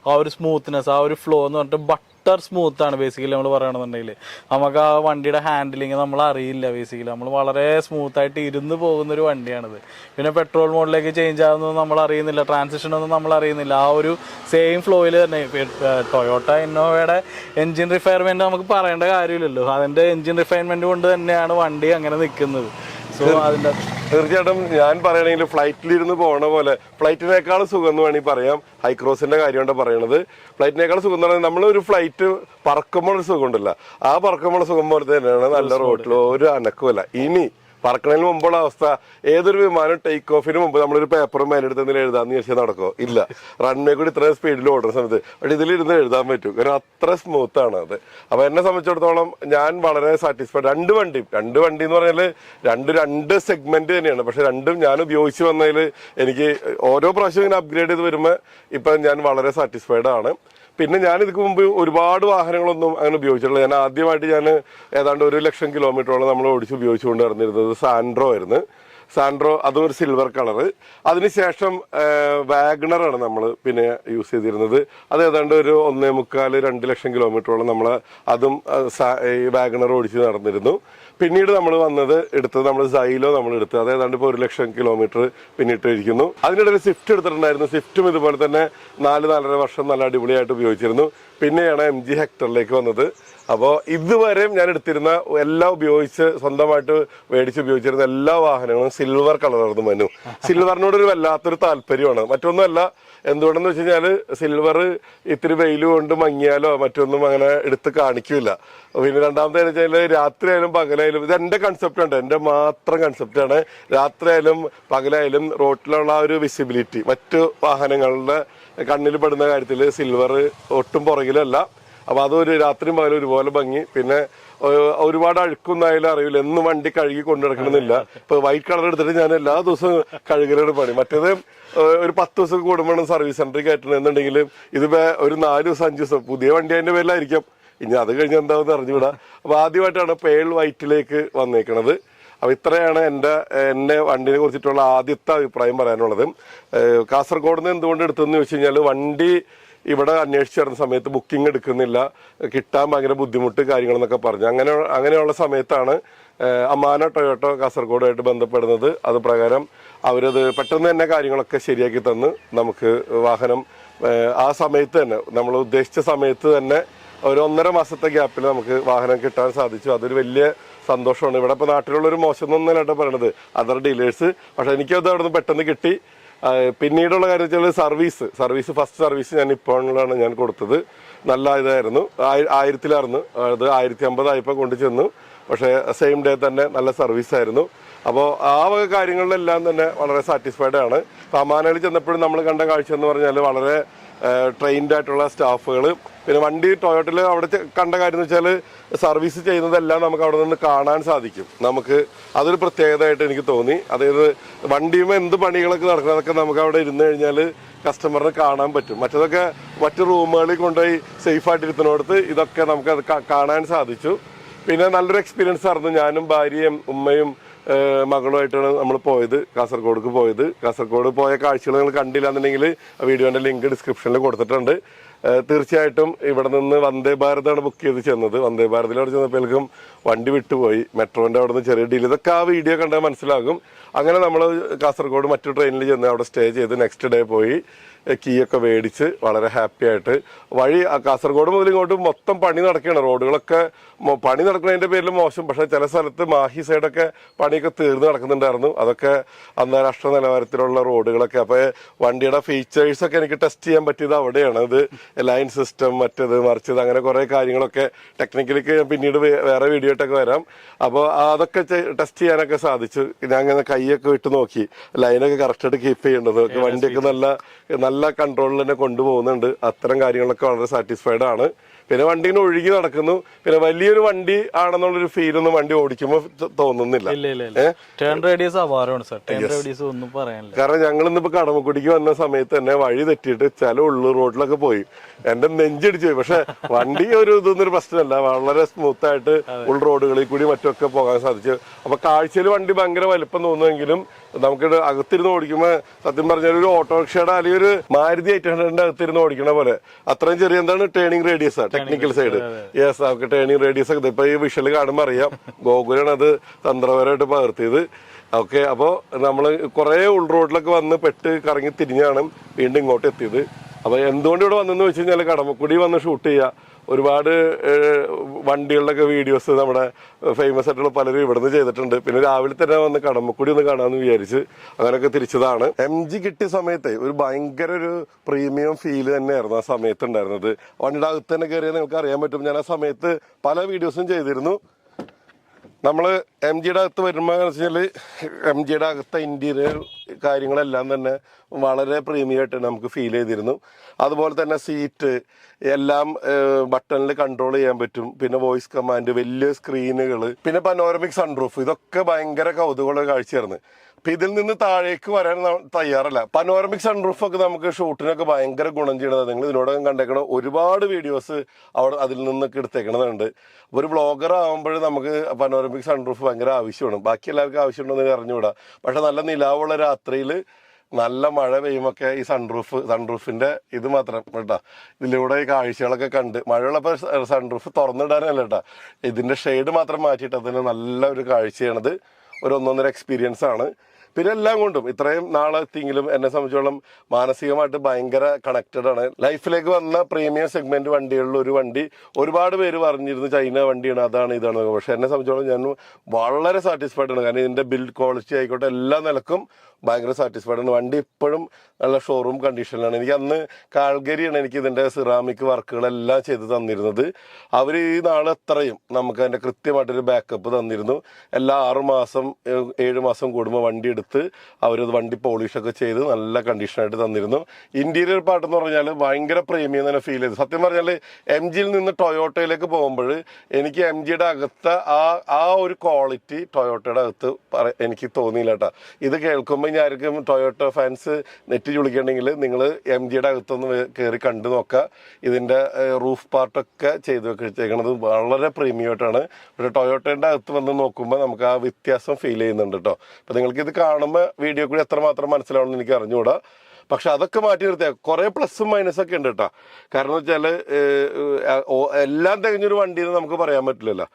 Speaker 2: ആ ഒരു സ്മൂത്ത്നെസ് ആ ഒരു ഫ്ലോ എന്ന് പറഞ്ഞിട്ട് ബട്ടർ സ്മൂത്ത് ആണ് ബേസിക്കലി നമ്മൾ പറയണമെന്നുണ്ടെങ്കിൽ നമുക്ക് ആ വണ്ടിയുടെ ഹാൻഡിലിങ് നമ്മൾ അറിയില്ല ബേസിക്കലി നമ്മൾ വളരെ സ്മൂത്ത് ആയിട്ട് ഇരുന്ന് പോകുന്ന ഒരു വണ്ടിയാണിത്. പിന്നെ പെട്രോൾ മോഡിലേക്ക് ചേഞ്ച് ആകുന്നത് നമ്മൾ അറിയുന്നില്ല. ട്രാൻസിഷൻ ഒന്നും നമ്മൾ അറിയുന്നില്ല. ആ ഒരു സെയിം ഫ്ലോയിൽ തന്നെ. ടൊയോട്ട ഇന്നോവയുടെ എൻജിൻ റിഫയർമെന്റ് നമുക്ക് പറയേണ്ട കാര്യമില്ലല്ലോ. അതിന്റെ എൻജിൻ റിഫൈൻമെന്റ് കൊണ്ട് തന്നെയാണ് വണ്ടി അങ്ങനെ നിൽക്കുന്നത്
Speaker 1: തീർച്ചയായിട്ടും ഞാൻ പറയണെങ്കിൽ ഫ്ലൈറ്റിലിരുന്ന് പോണ പോലെ ഫ്ലൈറ്റിനേക്കാൾ സുഖം എന്ന് വേണമെങ്കിൽ പറയാം. ഹൈക്രോസിന്റെ കാര്യമാണ് പറയണത്. ഫ്ലൈറ്റിനേക്കാൾ സുഖം എന്ന് പറഞ്ഞാൽ നമ്മൾ ഒരു ഫ്ലൈറ്റ് പറക്കുമ്പോൾ സുഖമുണ്ടല്ല ആ പറക്കുമ്പോൾ സുഖം പോലെ തന്നെയാണ് നല്ല റോട്ടിൽ ഒരു അനക്കുമല്ല ഇനി പറക്കണതിന് മുമ്പുള്ള അവസ്ഥ. ഏതൊരു വിമാനം ടേക്ക് ഓഫിന് മുമ്പ് നമ്മളൊരു പേപ്പറും മേലെടുത്ത് എന്തെങ്കിലും എഴുതാന്ന് ചോദിച്ചാൽ നടക്കോ? ഇല്ല. റൺവേ കൂടി ഇത്രയും സ്പീഡിൽ ഓടുന്ന സമയത്ത്. പക്ഷെ ഇതിലിരുന്ന് എഴുതാൻ പറ്റും. കാരണം അത്ര സ്മൂത്ത് ആണ് അത്. അപ്പൊ എന്നെ സംബന്ധിച്ചിടത്തോളം ഞാൻ വളരെ സാറ്റിസ്ഫൈഡ് രണ്ട് വണ്ടി. രണ്ട് വണ്ടി എന്ന് പറഞ്ഞാൽ രണ്ട് രണ്ട് സെഗ്മെന്റ് തന്നെയാണ്. പക്ഷെ രണ്ടും ഞാൻ ഉപയോഗിച്ച് വന്നതിൽ എനിക്ക് ഓരോ പ്രാവശ്യം ഇങ്ങനെ അപ്ഗ്രേഡ് ചെയ്ത് വരുമ്പോൾ ഇപ്പൊ ഞാൻ വളരെ സാറ്റിസ്ഫൈഡ് ആണ്. പിന്നെ ഞാൻ ഇതിക്ക് മുമ്പ് ഒരുപാട് വാഹനങ്ങളൊന്നും അങ്ങനെ ഉപയോഗിച്ചിട്ടില്ല. ഞാൻ ആദ്യമായിട്ട് ഞാൻ ഏതാണ്ട് ഒരു ലക്ഷം കിലോമീറ്ററോളം നമ്മൾ ഓടിച്ച് ഉപയോഗിച്ചുകൊണ്ട് നടന്നിരുന്നത് സാൻഡ്രോ ആയിരുന്നു. സാൻഡ്രോ അതും ഒരു സിൽവർ കളറ് അതിനുശേഷം വാഗണറാണ് നമ്മൾ പിന്നെ യൂസ് ചെയ്തിരുന്നത്. അത് ഏതാണ്ട് ഒരു ഒന്നേ മുക്കാൽ രണ്ട് ലക്ഷം കിലോമീറ്ററോളം നമ്മൾ അതും വാഗണർ ഓടിച്ച് നടന്നിരുന്നു. പിന്നീട് നമ്മൾ വന്നത് എടുത്തത് നമ്മൾ സൈലോ നമ്മൾ എടുത്തത് അതായത് ഏതാണ്ട് ഇപ്പോൾ ഒരു ലക്ഷം കിലോമീറ്റർ പിന്നിട്ടിരിക്കുന്നു ഒരു സ്വിഫ്റ്റ് എടുത്തിട്ടുണ്ടായിരുന്നു. സ്വിഫ്റ്റും ഇതുപോലെ തന്നെ നാല് നാലര വർഷം നല്ല അടിപൊളിയായിട്ട് ഉപയോഗിച്ചിരുന്നു. പിന്നെയാണ് എം ജി ഹെക്ടറിലേക്ക് വന്നത്. അപ്പോൾ ഇതുവരെയും ഞാൻ എടുത്തിരുന്ന എല്ലാം ഉപയോഗിച്ച് സ്വന്തമായിട്ട് മേടിച്ച് ഉപയോഗിച്ചിരുന്ന എല്ലാ വാഹനങ്ങളും സിൽവർ കളറായിരുന്നു മനു. സിൽവറിനോട് ഒരു വല്ലാത്തൊരു താല്പര്യമാണ്. മറ്റൊന്നുമല്ല എന്തുകൊണ്ടെന്ന് വെച്ച് കഴിഞ്ഞാൽ സിൽവർ ഇത്തിരി വെയിൽ കൊണ്ട് മങ്ങിയാലോ മറ്റൊന്നും അങ്ങനെ എടുത്ത് കാണിക്കില്ല പിന്നെ രണ്ടാമത്തെ വെച്ചാൽ രാത്രിയായാലും പകലായാലും ഇത് എന്റെ കൺസെപ്റ്റ് ഉണ്ട് എന്റെ മാത്രം കൺസെപ്റ്റ് ആണ്. രാത്രിയായാലും പകലായാലും റോട്ടിലുള്ള ആ ഒരു വിസിബിലിറ്റി മറ്റു വാഹനങ്ങളുടെ കണ്ണിൽ പെടുന്ന കാര്യത്തിൽ സിൽവർ ഒട്ടും പുറകിലല്ല. അപ്പൊ അതൊരു രാത്രിയും പകലും ഒരുപോലെ ഭംഗി. പിന്നെ ഒരുപാട് അഴുക്കൊന്നായാലും അറിയില്ല. എന്നും വണ്ടി കഴുകി കൊണ്ടു നടക്കണമെന്നില്ല ഇപ്പൊ വൈറ്റ് കളർ എടുത്തിട്ട് ഞാൻ എല്ലാ ദിവസവും കഴുകലാണ് പണി. മറ്റേത് ഒരു പത്ത് ദിവസം കൂടുമ്പോഴാണ് സർവീസ് സെന്ററിൽ കയറ്റണമെന്നുണ്ടെങ്കിൽ ഇത് ഒരു നാല് ദിവസം അഞ്ച് ദിവസം പുതിയ വണ്ടി അതിന്റെ പേരിലായിരിക്കും. ഇനി അത് കഴിഞ്ഞ് എന്താണെന്ന് അറിഞ്ഞുകൂടാ. അപ്പൊ ആദ്യമായിട്ടാണ് പേൾ വൈറ്റിലേക്ക് വന്നേക്കണത്. അപ്പൊ ഇത്രയാണ് എന്റെ എന്നെ വണ്ടിനെ കുറിച്ചിട്ടുള്ള ആദ്യത്തെ അഭിപ്രായം പറയാനുള്ളത്. കാസർഗോഡ് നിന്ന് എന്തുകൊണ്ട് എടുത്തതെന്ന് ചോദിച്ചു കഴിഞ്ഞാൽ വണ്ടി ഇവിടെ അന്വേഷിച്ച് വരുന്ന സമയത്ത് ബുക്കിംഗ് എടുക്കുന്നില്ല. കിട്ടാൻ ഭയങ്കര ബുദ്ധിമുട്ട് കാര്യങ്ങളെന്നൊക്കെ പറഞ്ഞു. അങ്ങനെ അങ്ങനെയുള്ള സമയത്താണ് അമാന ടൊയോട്ടോ കാസർഗോഡുമായിട്ട് ബന്ധപ്പെടുന്നത്. അത് പ്രകാരം അവരത് പെട്ടെന്ന് തന്നെ കാര്യങ്ങളൊക്കെ ശരിയാക്കി തന്ന് നമുക്ക് വാഹനം ആ സമയത്ത് തന്നെ നമ്മൾ ഉദ്ദേശിച്ച സമയത്ത് തന്നെ ഒരു ഒന്നര മാസത്തെ ഗ്യാപ്പിൽ നമുക്ക് വാഹനം കിട്ടാൻ സാധിച്ചു. അതൊരു വലിയ സന്തോഷമാണ്. ഇവിടെ ഇപ്പോൾ നാട്ടിലുള്ള ഒരു മോശം എന്നല്ല കേട്ടോ പറയണത്. അതർ ഡീലേഴ്സ് പക്ഷേ എനിക്കത് അവിടെ നിന്ന് പെട്ടെന്ന് കിട്ടി. പിന്നീടുള്ള കാര്യം വെച്ചാൽ സർവീസ്. സർവീസ് ഫസ്റ്റ് സർവീസ് ഞാൻ ഇപ്പോഴാണ് ഞാൻ കൊടുത്തത്. നല്ല ഇതായിരുന്നു. ആയി- ആയിരത്തിലായിരുന്നു. അത് ആയിരത്തി അമ്പതായപ്പോൾ കൊണ്ടു ചെന്നു. പക്ഷേ സെയിം ഡേ തന്നെ നല്ല സർവീസ് ആയിരുന്നു. അപ്പോൾ ആ വക കാര്യങ്ങളിലെല്ലാം തന്നെ വളരെ സാറ്റിസ്ഫൈഡ് ആണ്. അമാനയിൽ ചെന്നപ്പോഴും നമ്മൾ കണ്ട കാഴ്ച എന്ന് പറഞ്ഞാൽ വളരെ ട്രെയിൻഡ് ആയിട്ടുള്ള സ്റ്റാഫുകൾ. പിന്നെ വണ്ടി ടൊയോട്ടിൽ അവിടെ കണ്ട കാര്യം എന്ന് വെച്ചാൽ സർവീസ് ചെയ്യുന്നതെല്ലാം നമുക്ക് അവിടെ നിന്ന് കാണാൻ സാധിക്കും. നമുക്ക് അതൊരു പ്രത്യേകതയായിട്ട് എനിക്ക് തോന്നി. അതായത് വണ്ടിയുമ്പോൾ എന്ത് പണികളൊക്കെ നടക്കുന്നതൊക്കെ നമുക്ക് അവിടെ ഇരുന്ന് കഴിഞ്ഞാൽ കസ്റ്റമറിന് കാണാൻ പറ്റും. മറ്റതൊക്കെ മറ്റു റൂമുകളിൽ കൊണ്ടുപോയി സേഫായിട്ടിരുത്തുന്നിടത്ത് ഇതൊക്കെ നമുക്ക് അത് കാണാൻ സാധിച്ചു. പിന്നെ നല്ലൊരു എക്സ്പീരിയൻസ് ആയിരുന്നു ഞാനും ഭാര്യയും ഉമ്മയും മകളുമായിട്ടാണ് നമ്മൾ പോയത് കാസർഗോഡ്ക്ക് പോയത്. കാസർഗോഡ് പോയ കാഴ്ചകൾ നിങ്ങൾ കണ്ടില്ല എന്നുണ്ടെങ്കിൽ വീഡിയോന്റെ ലിങ്ക് ഡിസ്ക്രിപ്ഷനിൽ കൊടുത്തിട്ടുണ്ട്. തീർച്ചയായിട്ടും ഇവിടെ നിന്ന് വന്ദേ ഭാരതാണ് ബുക്ക് ചെയ്ത് ചെന്നത്. വന്ദേ ഭാരതിൽ അവിടെ ചെന്നപ്പോഴേക്കും വണ്ടി വിട്ടുപോയി മെട്രോന്റെ അവിടെ നിന്ന് ചെറിയ ഡീൽ ഇതൊക്കെ ആ വീഡിയോ കണ്ടാൽ മനസ്സിലാകും. അങ്ങനെ നമ്മൾ കാസർഗോഡ് മറ്റു ട്രെയിനിൽ ചെന്ന് അവിടെ സ്റ്റേ ചെയ്ത് നെക്സ്റ്റ് ഡേ പോയി കീയൊക്കെ മേടിച്ച് വളരെ ഹാപ്പി ആയിട്ട്. വഴി കാസർഗോഡ് മുതൽ ഇങ്ങോട്ട് മൊത്തം പണി നടക്കുകയാണ് റോഡുകളൊക്കെ പണി നടക്കുന്നതിന്റെ പേരിൽ മോശം. പക്ഷേ ചില സ്ഥലത്ത് മാഹി സൈഡൊക്കെ പണിയൊക്കെ തീർന്ന് നടക്കുന്നുണ്ടായിരുന്നു. അതൊക്കെ അന്താരാഷ്ട്ര നിലവാരത്തിലുള്ള റോഡുകളൊക്കെ. അപ്പോൾ വണ്ടിയുടെ ഫീച്ചേഴ്സ് ഒക്കെ എനിക്ക് ടെസ്റ്റ് ചെയ്യാൻ പറ്റിയത് അവിടെയാണ്. ഇത് ലൈൻ സിസ്റ്റം മറ്റേത് മറിച്ചത് അങ്ങനെ കുറേ കാര്യങ്ങളൊക്കെ ടെക്നിക്കലിക്ക് പിന്നീട് വേറെ വീഡിയോ ആയിട്ടൊക്കെ വരാം. അപ്പോൾ അതൊക്കെ ടെസ്റ്റ് ചെയ്യാനൊക്കെ സാധിച്ചു. ഞാൻ അങ്ങനെ കൈയൊക്കെ വിട്ട് നോക്കി. ലൈനൊക്കെ കറക്റ്റായിട്ട് കീപ്പ് ചെയ്യേണ്ടത്. വണ്ടിയൊക്കെ നല്ല നല്ല കൺട്രോളിൽ തന്നെ കൊണ്ടുപോകുന്നുണ്ട്. അത്തരം കാര്യങ്ങളൊക്കെ വളരെ സാറ്റിസ്ഫൈഡ് ആണ്. പിന്നെ വണ്ടി ഇങ്ങനെ ഒഴുകി നടക്കുന്നു. പിന്നെ വലിയൊരു വണ്ടി ആണെന്നുള്ളൊരു ഫീൽ ഒന്നും വണ്ടി ഓടിക്കുമ്പോൾ തോന്നുന്നില്ല. കാരണം ഞങ്ങൾ ഇന്നിപ്പോ കടമക്കുടിക്ക് വന്ന സമയത്ത് തന്നെ വഴി തെറ്റിയിട്ട് ചില ഉള്ളു റോഡിലൊക്കെ പോയി. എന്റെ നെഞ്ചിടിച്ചു പോയി. പക്ഷെ വണ്ടി ഒരു ഇതൊന്നും ഒരു പ്രശ്നമല്ല. വളരെ സ്മൂത്ത് ആയിട്ട് ഉൾ റോഡുകളിൽ കൂടി മറ്റൊക്കെ പോകാൻ സാധിച്ചു. അപ്പൊ കാഴ്ചയിൽ വണ്ടി ഭയങ്കര വലിപ്പം തോന്നുമെങ്കിലും നമുക്ക് അകത്തിരുന്ന് ഓടിക്കുമ്പോൾ സത്യം പറഞ്ഞാൽ ഒരു ഓട്ടോറിക്ഷയുടെ അല്ലെങ്കിൽ ഒരു മാരുതി എയ്റ്റ് ഹൺഡ്രഡിന്റെ അകത്തിരുന്ന് ഓടിക്കണ പോലെ അത്രയും ചെറിയ എന്താണ് turning radius technical side yes നമുക്ക് ടേണിംഗ് റേഡിയസ് ഒക്കെ ഇപ്പൊ ഈ വിഷൽ കാണുമ്പോൾ അറിയാം. ഗോകുലാണ് അത് തന്ത്രപരമായിട്ട് പകർത്തിയത്. ഓക്കെ അപ്പോൾ നമ്മൾ കുറേ ഉൾ റോഡിലൊക്കെ വന്ന് പെട്ട് കറങ്ങി തിരിഞ്ഞാണ് വീണ്ടും ഇങ്ങോട്ട് എത്തിയത്. അപ്പോൾ എന്തുകൊണ്ട് ഇവിടെ വന്നെന്ന് വെച്ച് കഴിഞ്ഞാൽ കടമക്കുടി വന്ന് ഷൂട്ട് ചെയ്യുക ഒരുപാട് വണ്ടികളിലൊക്കെ വീഡിയോസ് നമ്മുടെ ഫേമസ് ആയിട്ടുള്ള പലരും ഇവിടുന്ന് ചെയ്തിട്ടുണ്ട്. പിന്നെ രാവിലെ തന്നെ വന്ന് കടമ്പക്കുടി ഒന്ന് കാണാമെന്ന് വിചാരിച്ച് അങ്ങനെയൊക്കെ തിരിച്ചതാണ്. എം ജി കിട്ടിയ സമയത്തെ ഒരു ഭയങ്കര ഒരു പ്രീമിയം ഫീൽ തന്നെയായിരുന്നു ആ സമയത്ത് ഉണ്ടായിരുന്നത്. വണ്ടിയുടെ അകത്ത് തന്നെ കയറിയാൽ നിങ്ങൾക്ക് അറിയാൻ പറ്റും. ഞാൻ ആ സമയത്ത് പല വീഡിയോസും ചെയ്തിരുന്നു. നമ്മൾ എം ജിയുടെ അകത്ത് വരുമ്പോൾ വെച്ചാൽ എം ജിയുടെ അകത്തെ ഇന്റീരിയർ കാര്യങ്ങളെല്ലാം തന്നെ വളരെ പ്രീമിയമായിട്ട് നമുക്ക് ഫീൽ ചെയ്തിരുന്നു. അതുപോലെ തന്നെ സീറ്റ് എല്ലാം ബട്ടണിൽ കൺട്രോൾ ചെയ്യാൻ പറ്റും. പിന്നെ വോയിസ് കമാൻഡ് വലിയ സ്ക്രീനുകൾ പിന്നെ പനോരമിക് സൺറൂഫ് ഇതൊക്കെ ഭയങ്കര കൗതുകമുള്ള കാഴ്ചയായിരുന്നു. അപ്പൊ ഇതിൽ നിന്ന് താഴേക്ക് വരാൻ തയ്യാറല്ല. പനോറമിക് സൺറൂഫ് ഒക്കെ നമുക്ക് ഷൂട്ടിനൊക്കെ ഭയങ്കര ഗുണം ചെയ്യണത്. നിങ്ങൾ ഇതിനോടകം കണ്ടേക്കണ ഒരുപാട് വീഡിയോസ് അവിടെ അതിൽ നിന്നൊക്കെ എടുത്തേക്കണതുണ്ട്. അപ്പോൾ ഒരു ബ്ലോഗർ ആകുമ്പോൾ നമുക്ക് പനോറമിക് സൺറൂഫ് ഭയങ്കര ആവശ്യമാണ്. ബാക്കി എല്ലാവർക്കും ആവശ്യമുണ്ടോ എന്ന് അറിഞ്ഞുകൂടാ. പക്ഷെ നല്ല നിലാവുള്ള രാത്രിയിൽ നല്ല മഴ പെയ്യുമൊക്കെ ഈ സൺറൂഫ് സൺറൂഫിന്റെ ഇത് മാത്രം കേട്ടോ. ഇതിലൂടെ ഈ കാഴ്ചകളൊക്കെ കണ്ട് മഴയുള്ളപ്പോൾ സൺറൂഫ് തുറന്നിടാനല്ല കേട്ടോ. ഇതിന്റെ ഷെയ്ഡ് മാത്രം മാറ്റിയിട്ട് അതിന് നല്ല ഒരു കാഴ്ചയാണത്. ഒരു ഒന്നൊന്നര എക്സ്പീരിയൻസ് ആണ്. പിന്നെ എല്ലാം കൊണ്ടും ഇത്രയും നാളെത്തിയെങ്കിലും എന്നെ സംബന്ധിച്ചോളം മാനസികമായിട്ട് ഭയങ്കര കണക്റ്റഡ് ആണ്. ലൈഫിലേക്ക് വന്ന പ്രീമിയം സെഗ്മെന്റ് വണ്ടികളിൽ ഒരു വണ്ടി ഒരുപാട് പേര് പറഞ്ഞിരുന്നു ചൈന വണ്ടിയാണ് അതാണ് ഇതാണ്. പക്ഷെ എന്നെ സംബന്ധിച്ചോളം ഞാൻ വളരെ സാറ്റിസ്ഫൈഡ് ആണ്. കാരണം ഇതിന്റെ ബിൽഡ് ക്വാളിറ്റി ആയിക്കോട്ടെ എല്ലാ നിലക്കും ഭയങ്കര സാറ്റിസ്ഫൈഡ് ആണ്. വണ്ടി ഇപ്പോഴും നല്ല ഷോറൂം കണ്ടീഷനിലാണ് എനിക്ക് അന്ന് കാൽഗരിയാണ് എനിക്ക് ഇതിന്റെ സിറാമിക് വർക്കുകളെല്ലാം ചെയ്ത് തന്നിരുന്നത്. അവർ ഈ നാളെ അത്രയും നമുക്ക് അതിന്റെ കൃത്യമായിട്ടൊരു ബാക്കപ്പ് തന്നിരുന്നു. എല്ലാ ആറു മാസം ഏഴ് മാസം കൂടുമ്പോൾ വണ്ടി എടുത്ത് അവരത് വണ്ടി പോളിഷൊക്കെ ചെയ്ത് നല്ല കണ്ടീഷനായിട്ട് തന്നിരുന്നു. ഇന്റീരിയർ പാർട്ട് എന്ന് പറഞ്ഞാൽ ഭയങ്കര പ്രീമിയം തന്നെ ഫീൽ ചെയ്തു. സത്യം പറഞ്ഞാൽ എം ജിയിൽ നിന്ന് ടൊയോട്ടയിലേക്ക് പോകുമ്പോൾ എനിക്ക് എം ജിയുടെ അകത്ത് ആ ആ ഒരു ക്വാളിറ്റി ടൊയോട്ടയുടെ അകത്ത് എനിക്ക് തോന്നിയില്ല കേട്ടോ ഇത് കേൾക്കുമ്പോൾ ഞാൻ ആർക്കും ടൊയോട്ടോ ഫാൻസ് നെറ്റ് ചുളിക്കണമെങ്കിൽ നിങ്ങൾ എം ജിയുടെ അകത്തൊന്ന് കയറി കണ്ടു നോക്കുക ഇതിന്റെ റൂഫ് പാർട്ടൊക്കെ ചെയ്ത് വെച്ചേക്കണത് വളരെ പ്രീമിയം ആയിട്ടാണ്. പക്ഷെ ടൊയോട്ടയുടെ അകത്ത് വന്ന് നോക്കുമ്പോൾ നമുക്ക് ആ വ്യത്യാസം ഫീൽ ചെയ്യുന്നുണ്ട് കേട്ടോ അപ്പൊ നിങ്ങൾക്ക് ഇത് കാണുമ്പോൾ വീഡിയോ കൂടി എത്രമാത്രം മനസ്സിലാവണമെന്ന് എനിക്ക് അറിഞ്ഞുകൂടാ. പക്ഷെ അതൊക്കെ മാറ്റി നിർത്തിയാൽ കുറേ പ്ലസും മൈനസും ഒക്കെ ഉണ്ട് കേട്ടോ കാരണം വെച്ചാൽ എല്ലാം തികഞ്ഞൊരു വണ്ടിന്ന് നമുക്ക് പറയാൻ പറ്റില്ലല്ലോ.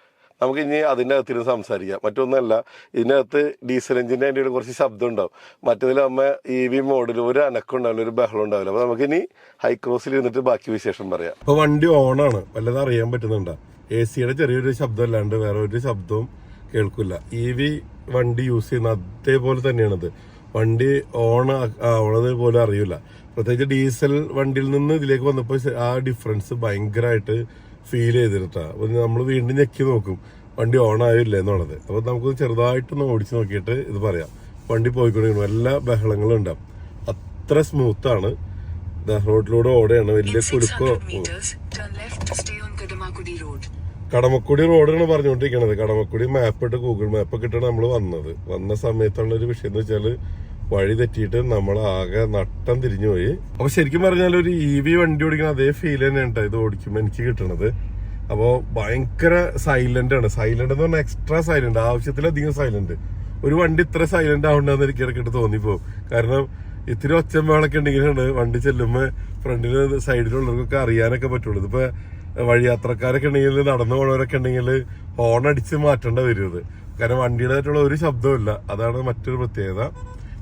Speaker 1: നമുക്ക് ഇനി അതിന്റെ അകത്തിരുന്ന് സംസാരിക്കാം. മറ്റൊന്നല്ല ഇതിനകത്ത് ഡീസൽ എഞ്ചിന്റെ അതിന്റെ കുറച്ച് ശബ്ദം ഉണ്ടാവും. മറ്റേതിലാകുമ്പോൾ ഇ വി മോഡിൽ ഒരു അനക്കം ഉണ്ടാവില്ല ഒരു ബഹളം ഉണ്ടാവില്ല. അപ്പോൾ നമുക്കിനി ഹൈ ക്രോസിൽ ഇരുന്നിട്ട് ബാക്കി വിശേഷം പറയാം. അപ്പോൾ വണ്ടി ഓണാണ് വല്ലതും അറിയാൻ പറ്റുന്നുണ്ടോ? എ സിയുടെ ചെറിയൊരു ശബ്ദം അല്ലാണ്ട് വേറെ ഒരു ശബ്ദവും കേൾക്കില്ല ഇ വി വണ്ടി യൂസ് ചെയ്യുന്ന അതേപോലെ തന്നെയാണത്. വണ്ടി ഓൺ ആവണത് പോലും അറിയില്ല പ്രത്യേകിച്ച് ഡീസൽ വണ്ടിയിൽ നിന്ന് ഇതിലേക്ക് വന്നപ്പോൾ ആ ഡിഫറൻസ് ഭയങ്കരമായിട്ട് ഫീൽ ചെയ്തിട്ടാണ് നമ്മൾ വീണ്ടും ഞെക്കി നോക്കും. വണ്ടി ഓൺ ആയില്ല എന്നുള്ളത്. അപ്പൊ നമുക്ക് ചെറുതായിട്ടൊന്ന് ഓടിച്ചു നോക്കിയിട്ട് ഇത് പറയാം. വണ്ടി പോയിക്കൊണ്ടിരിക്കുന്നു. എല്ലാ ബഹളങ്ങളും ഉണ്ടാവും. അത്ര സ്മൂത്ത് ആണ്. ദാ റോഡിലൂടെ ഓടെയാണ് വലിയ കുലുക്കോ
Speaker 3: 600
Speaker 1: കടമക്കുടി റോഡാണ് പറഞ്ഞുകൊണ്ടിരിക്കുന്നത് കടമക്കുടി മാപ്പ് ഇട്ട് ഗൂഗിൾ മാപ്പ് ഒക്കെ ഇട്ടാണ് നമ്മൾ വന്നത്. വന്ന സമയത്തുള്ള ഒരു വിഷയം എന്ന് വെച്ചാൽ വഴി തെറ്റിയിട്ട് നമ്മൾ ആകെ നട്ടം തിരിഞ്ഞു പോയി. അപ്പൊ ശരിക്കും പറഞ്ഞാൽ ഒരു ഇ വി വണ്ടി ഓടിക്കുന്ന അതേ ഫീൽ തന്നെയാണ് ഇത് ഓടിക്കുമ്പോൾ എനിക്ക് കിട്ടണത്. അപ്പോ ഭയങ്കര സൈലന്റ് ആണ്. സൈലന്റ് എന്ന് പറഞ്ഞാൽ എക്സ്ട്രാ സൈലന്റ് ആവശ്യത്തിലധികം സൈലന്റ് ഒരു വണ്ടി ഇത്ര സൈലന്റ് ആവണ്ടെന്ന് എനിക്ക് ഇടയ്ക്കിട്ട് തോന്നിപ്പോ കാരണം ഇത്തിരി ഒച്ചമ്പാളൊക്കെ ഉണ്ടെങ്കിലാണ് വണ്ടി ചെല്ലുമ്പോ ഫ്രണ്ടിൽ സൈഡിലുള്ളവർക്കൊക്കെ അറിയാനൊക്കെ പറ്റുള്ളൂ. ഇതിപ്പോ വഴിയാത്രക്കാരൊക്കെ ഉണ്ടെങ്കിൽ നടന്നു പോണവരൊക്കെ ഉണ്ടെങ്കിൽ ഹോൺ അടിച്ച് മാറ്റേണ്ട വരും ഇത് കാരണം വണ്ടിയുടേതായിട്ടുള്ള ഒരു ശബ്ദമില്ല അതാണ് മറ്റൊരു പ്രത്യേകത.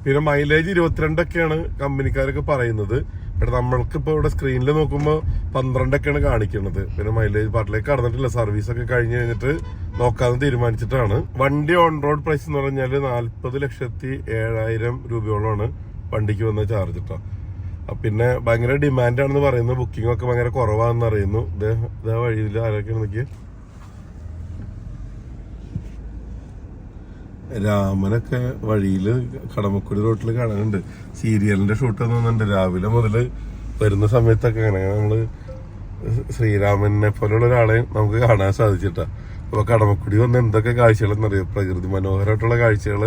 Speaker 1: പിന്നെ മൈലേജ് ഇരുപത്തിരണ്ടൊക്കെയാണ് കമ്പനിക്കാരൊക്കെ പറയുന്നത്. പക്ഷെ നമ്മൾക്ക് ഇപ്പൊ ഇവിടെ സ്ക്രീനിൽ നോക്കുമ്പോൾ പന്ത്രണ്ടൊക്കെയാണ് കാണിക്കുന്നത്. പിന്നെ മൈലേജ് പാർട്ടിലേക്ക് കടന്നിട്ടില്ല. സർവീസ് ഒക്കെ കഴിഞ്ഞ് കഴിഞ്ഞിട്ട് നോക്കാന്ന് തീരുമാനിച്ചിട്ടാണ്. വണ്ടി ഓൺ റോഡ് പ്രൈസ് എന്ന് പറഞ്ഞാൽ നാല്പത് ലക്ഷത്തി ഏഴായിരം രൂപയോളമാണ് വണ്ടിക്ക് വന്ന ചാർജ് കേട്ടോ പിന്നെ ഭയങ്കര ഡിമാൻഡ് ആണെന്ന് പറയുന്നു. ബുക്കിംഗ് ഒക്കെ ഭയങ്കര കുറവാണെന്ന് അറിയുന്നു. ഇതേ വഴിയിൽ ആരൊക്കെയാണ് നിൽക്കുക രാമനൊക്കെ വഴിയിൽ കടമക്കുടി റോട്ടിൽ കാണാനുണ്ട്. സീരിയലിന്റെ ഷൂട്ട് തോന്നുന്നുണ്ട് രാവിലെ മുതൽ വരുന്ന സമയത്തൊക്കെ അങ്ങനെ നമ്മൾ ശ്രീരാമനെ പോലുള്ള ഒരാളെ നമുക്ക് കാണാൻ സാധിച്ചിട്ടാ. അപ്പൊ കടമക്കുടി വന്ന് എന്തൊക്കെ കാഴ്ചകളെന്നറിയോ? പ്രകൃതി മനോഹരമായിട്ടുള്ള കാഴ്ചകൾ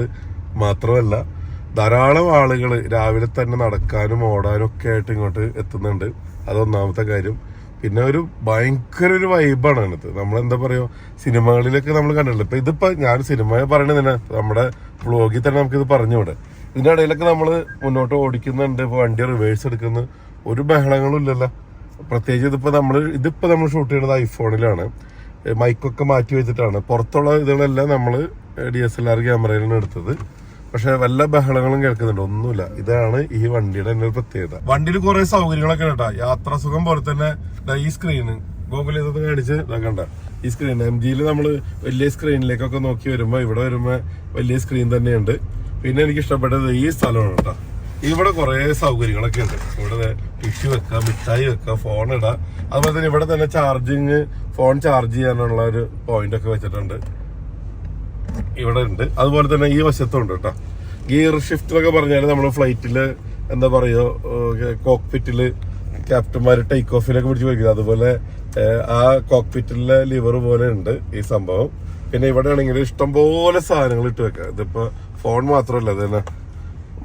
Speaker 1: മാത്രമല്ല ധാരാളം ആളുകൾ രാവിലെ തന്നെ നടക്കാനും ഓടാനും ഒക്കെ ആയിട്ട് ഇങ്ങോട്ട് എത്തുന്നുണ്ട്. അതൊന്നാമത്തെ കാര്യം. പിന്നെ ഒരു ഭയങ്കര ഒരു വൈബാണ് അതിനകത്ത് നമ്മളെന്താ പറയുക സിനിമകളിലൊക്കെ നമ്മൾ കണ്ടിട്ടില്ല ഇപ്പം ഇതിപ്പോൾ ഞാൻ സിനിമ പറയണത് തന്നെ നമ്മുടെ വ്ളോഗിൽ തന്നെ നമുക്കിത് പറഞ്ഞുവിടെ. ഇതിന്റെ ഇടയിലൊക്കെ നമ്മൾ മുന്നോട്ട് ഓടിക്കുന്നുണ്ട് ഇപ്പോൾ വണ്ടി റിവേഴ്സ് എടുക്കുന്നു. ഒരു ബഹളങ്ങളും ഇല്ലല്ലോ. പ്രത്യേകിച്ച് ഇതിപ്പോൾ നമ്മൾ ഇതിപ്പോൾ നമ്മൾ ഷൂട്ട് ചെയ്യുന്നത് ഐഫോണിലാണ് മൈക്കൊക്കെ മാറ്റി വെച്ചിട്ടാണ്. പുറത്തുള്ള ഇതുകളെല്ലാം നമ്മൾ ഡി എസ് എൽ ആർ ക്യാമറയിലാണ് എടുത്തത്. പക്ഷെ വല്ല ബഹളങ്ങളും കേൾക്കുന്നുണ്ട്. ഒന്നുമില്ല. ഇതാണ് ഈ വണ്ടിയുടെ തന്നെ ഒരു പ്രത്യേകത. വണ്ടിയിൽ കുറെ സൗകര്യങ്ങളൊക്കെ കേട്ടാ. യാത്രാ സുഖം പോലെ തന്നെ ഈ സ്ക്രീന് ഗൂഗിൾ ചെയ്തത് കാണിച്ച് കണ്ട. ഈ സ്ക്രീൻ എം ജിയിൽ നമ്മൾ വലിയ സ്ക്രീനിലേക്കൊക്കെ നോക്കി വരുമ്പോൾ ഇവിടെ വരുമ്പോൾ വലിയ സ്ക്രീൻ തന്നെയുണ്ട്. പിന്നെ എനിക്ക് ഇഷ്ടപ്പെട്ടത് ഈ സ്ഥലമാണ് കേട്ടോ. ഇവിടെ കുറെ സൗകര്യങ്ങളൊക്കെ ഉണ്ട്. ഇവിടെ ടിഷ്യൂ വെക്കാം മിഠായി വെക്കാം ഫോൺ ഇടാം. അതുപോലെ തന്നെ ഇവിടെ തന്നെ ചാർജിങ് ഫോൺ ചാർജ് ചെയ്യാനുള്ള ഒരു പോയിന്റ് ഒക്കെ വെച്ചിട്ടുണ്ട്. ഇവിടെ ഉണ്ട്. അതുപോലെ തന്നെ ഈ വശത്തും ഉണ്ട് കേട്ടോ. ഗിയർ ഷിഫ്റ്റ് എന്നൊക്കെ പറഞ്ഞാൽ നമ്മൾ ഫ്ലൈറ്റിൽ എന്താ പറയുക കോക്പിറ്റിൽ ക്യാപ്റ്റന്മാർ ടേക്ക് ഓഫിലൊക്കെ പിടിച്ച് പോയിരിക്കുന്നത് അതുപോലെ ആ കോക്ക്പിറ്റിലെ ലിവർ പോലെ ഉണ്ട് ഈ സംഭവം. പിന്നെ ഇവിടെ ആണെങ്കിൽ ഇഷ്ടംപോലെ സാധനങ്ങൾ ഇട്ട് വെക്കാം ഇതിപ്പോ ഫോൺ മാത്രമല്ല ഇത് തന്നെ